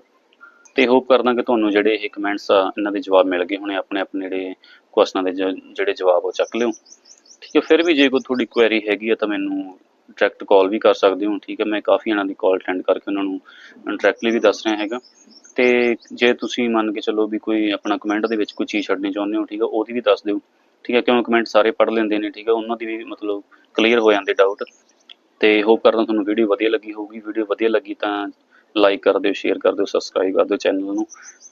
ਤੇ ਹੋਪ ਕਰਦਾ ਕਿ ਤੁਹਾਨੂੰ ਜਿਹੜੇ ਇਹ ਕਮੈਂਟਸ ਆ, ਇਹਨਾਂ ਦੇ ਜਵਾਬ ਮਿਲ ਗਏ ਹੋਣੇ, ਆਪਣੇ ਆਪਣੇ ਜਿਹੜੇ ਕੁਐਸਚਨਾਂ ਦੇ ਜ- ਜਿਹੜੇ ਜਵਾਬ ਉਹ ਚੱਕ ਲਿਓ। ਠੀਕ ਹੈ, ਫਿਰ ਵੀ ਜੇ ਕੋਈ ਤੁਹਾਡੀ ਕੁਐਰੀ ਹੈਗੀ ਆ ਤਾਂ ਮੈਨੂੰ ਡਾਇਰੈਕਟ ਕਾਲ ਵੀ ਕਰ ਸਕਦੇ ਹੋ। ਠੀਕ ਹੈ, ਮੈਂ ਕਾਫੀ ਇਹਨਾਂ ਦੀ ਕਾਲ ਅਟੈਂਡ ਕਰਕੇ ਉਹਨਾਂ ਨੂੰ ਡਾਇਰੈਕਟਲੀ ਵੀ ਦੱਸ ਰਿਹਾ ਹੈਗਾ। ਤੇ ਜੇ ਤੁਸੀਂ ਮੰਨ ਕੇ ਚੱਲੋ ਵੀ ਕੋਈ ਆਪਣਾ ਕਮੈਂਟ ਦੇ ਵਿੱਚ ਕੋਈ ਚੀਜ਼ ਛੱਡਣੀ ਚਾਹੁੰਦੇ ਹੋ, ਠੀਕ ਹੈ, ਉਹਦੀ ਵੀ ਦੱਸ ਦਿਓ। ਠੀਕ ਹੈ ਕਿਉਂ ਕਮੈਂਟ ਸਾਰੇ ਪੜ੍ਹ ਲੈਂਦੇ ਨੇ, ਠੀਕ ਹੈ, ਉਹਨਾਂ ਦੀ ਵੀ ਮਤਲਬ ਕਲੀਅਰ ਹੋ ਜਾਂਦੇ ਡਾਊਟ ਤੇ ਹੋਪ ਕਰਦਾ ਤੁਹਾਨੂੰ ਵੀਡੀਓ ਵਧੀਆ ਲੱਗੀ ਹੋਊਗੀ। ਵੀਡੀਓ ਵਧੀਆ ਲੱਗੀ ਤਾਂ ਲਾਈਕ ਕਰ ਦਿਓ ਸ਼ੇਅਰ ਕਰ ਦਿਓ ਸਬਸਕ੍ਰਾਈਬ ਕਰ ਦਿਓ ਚੈਨਲ ਨੂੰ।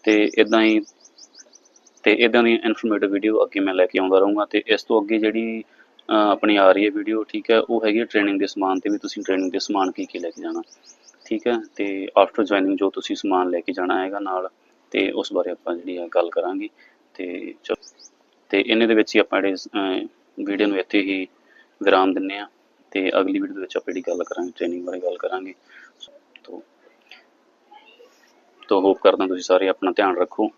ਤੇ ਇਦਾਂ ਹੀ, ਤੇ ਇਦਾਂ ਦੀ ਇਨਫੋਰਮੇਟਿਵ ਵੀਡੀਓ ਅੱਗੇ ਮੈਂ ਲੈ ਕੇ ਆਉਂਦਾ ਰਹੂੰਗਾ। ਤੇ ਇਸ ਤੋਂ ਅੱਗੇ ਜਿਹੜੀ ਆਪਣੀ ਆ ਰਹੀ ਹੈ ਵੀਡੀਓ ਠੀਕ ਹੈ, ਉਹ ਹੈਗੀ ਟ੍ਰੇਨਿੰਗ ਦੇ ਸਮਾਨ ਤੇ ਵੀ ਤੁਸੀਂ ਟ੍ਰੇਨਿੰਗ ਦੇ ਸਮਾਨ ਕੀ ਕੀ ਲੈ ਕੇ ਜਾਣਾ। ਠੀਕ ਹੈ, ਤੇ ਆਫਟਰ ਜੁਆਇਨਿੰਗ ਜੋ ਤੁਸੀਂ ਸਮਾਨ ਲੈ ਕੇ ਜਾਣਾ ਹੈਗਾ ਨਾਲ, ਤੇ ਉਸ ਬਾਰੇ ਆਪਾਂ ਜਿਹੜੀ ਆ ਗੱਲ ਕਰਾਂਗੇ। ਤੇ ਚਲੋ, ਤੇ ਇਹਨੇ ਦੇ ਵਿੱਚ ਹੀ ਆਪਾਂ ਜਿਹੜੇ ਵੀਡੀਓ ਨੂੰ ਇੱਥੇ ਹੀ ਵਿਰਾਮ ਦਿੰਨੇ ਆ ਤੇ ਅਗਲੀ ਵੀਡੀਓ ਦੇ ਵਿੱਚ ਆਪਾਂ ਜਿਹੜੀ ਗੱਲ ਕਰਾਂਗੇ ਟ੍ਰੇਨਿੰਗ ਬਾਰੇ ਗੱਲ ਕਰਾਂਗੇ। ਤੋਂ ਹੋਪ ਕਰਦਾ ਤੁਸੀਂ ਸਾਰੇ ਆਪਣਾ ਧਿਆਨ ਰੱਖੋ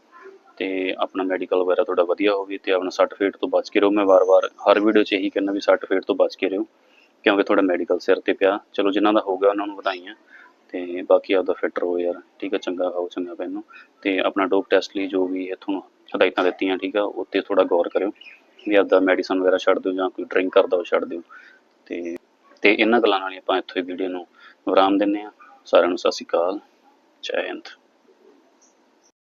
ਤੇ ਆਪਣਾ ਮੈਡੀਕਲ ਵਗੈਰਾ ਤੁਹਾਡਾ ਵਧੀਆ ਹੋਵੇ ਤੇ ਆਪਣਾ ਸਰਟੀਫਿਕੇਟ ਤੋਂ ਬਚ ਕੇ ਰਹੋ। ਮੈਂ ਵਾਰ-ਵਾਰ ਹਰ ਵੀਡੀਓ 'ਚ ਇਹੀ ਕਹਿੰਦਾ ਵੀ ਸਰਟੀਫਿਕੇਟ ਤੋਂ ਬਚ ਕੇ ਰਹੋ, ਕਿਉਂਕਿ ਤੁਹਾਡਾ ਮੈਡੀਕਲ ਸਿਰ ਤੇ ਪਿਆ। ਚਲੋ ਜਿਨ੍ਹਾਂ ਦਾ ਹੋ ਗਿਆ ਉਹਨਾਂ ਨੂੰ ਵਧਾਈਆਂ ਤੇ ਬਾਕੀ ਆਪਦਾ ਫਿੱਟ ਰਹੋ ਯਾਰ, ਠੀਕ ਹੈ ਚੰਗਾ ਖਾਓ, ਚੰਗਾ ਪਹਿਨੋ ਤੇ ਆਪਣਾ ਡੋਪ ਟੈਸਟ ਲਈ ਜੋ ਵੀ ਤੁਹਾਨੂੰ ਹਦਾਇਤਾਂ ਦਿੱਤੀਆਂ, ਠੀਕ ਆ? ਉੱਤੇ ਥੋੜਾ ਗੌਰ ਕਰਿਓ ਵੀ ਆਪਦਾ ਮੈਡੀਸਨ ਵਗੈਰਾ ਛੱਡ ਦਿਓ ਜਾਂ ਕੋਈ ਡਰਿੰਕ ਕਰਦਾ ਉਹ ਛੱਡ ਦਿਓ ਤੇ ਤੇ ਇਹਨਾਂ ਗੱਲਾਂ ਨਾਲ ਹੀ ਆਪਾਂ ਇੱਥੋਂ ਹੀ ਵੀਡੀਓ ਨੂੰ ਵਿਰਾਮ ਦਿੰਨੇ ਆ ਸਾਰਿਆਂ ਨੂੰ ਸਤਿ ਸ਼੍ਰੀ ਅਕਾਲ, ਜੈ ਹਿੰਦ।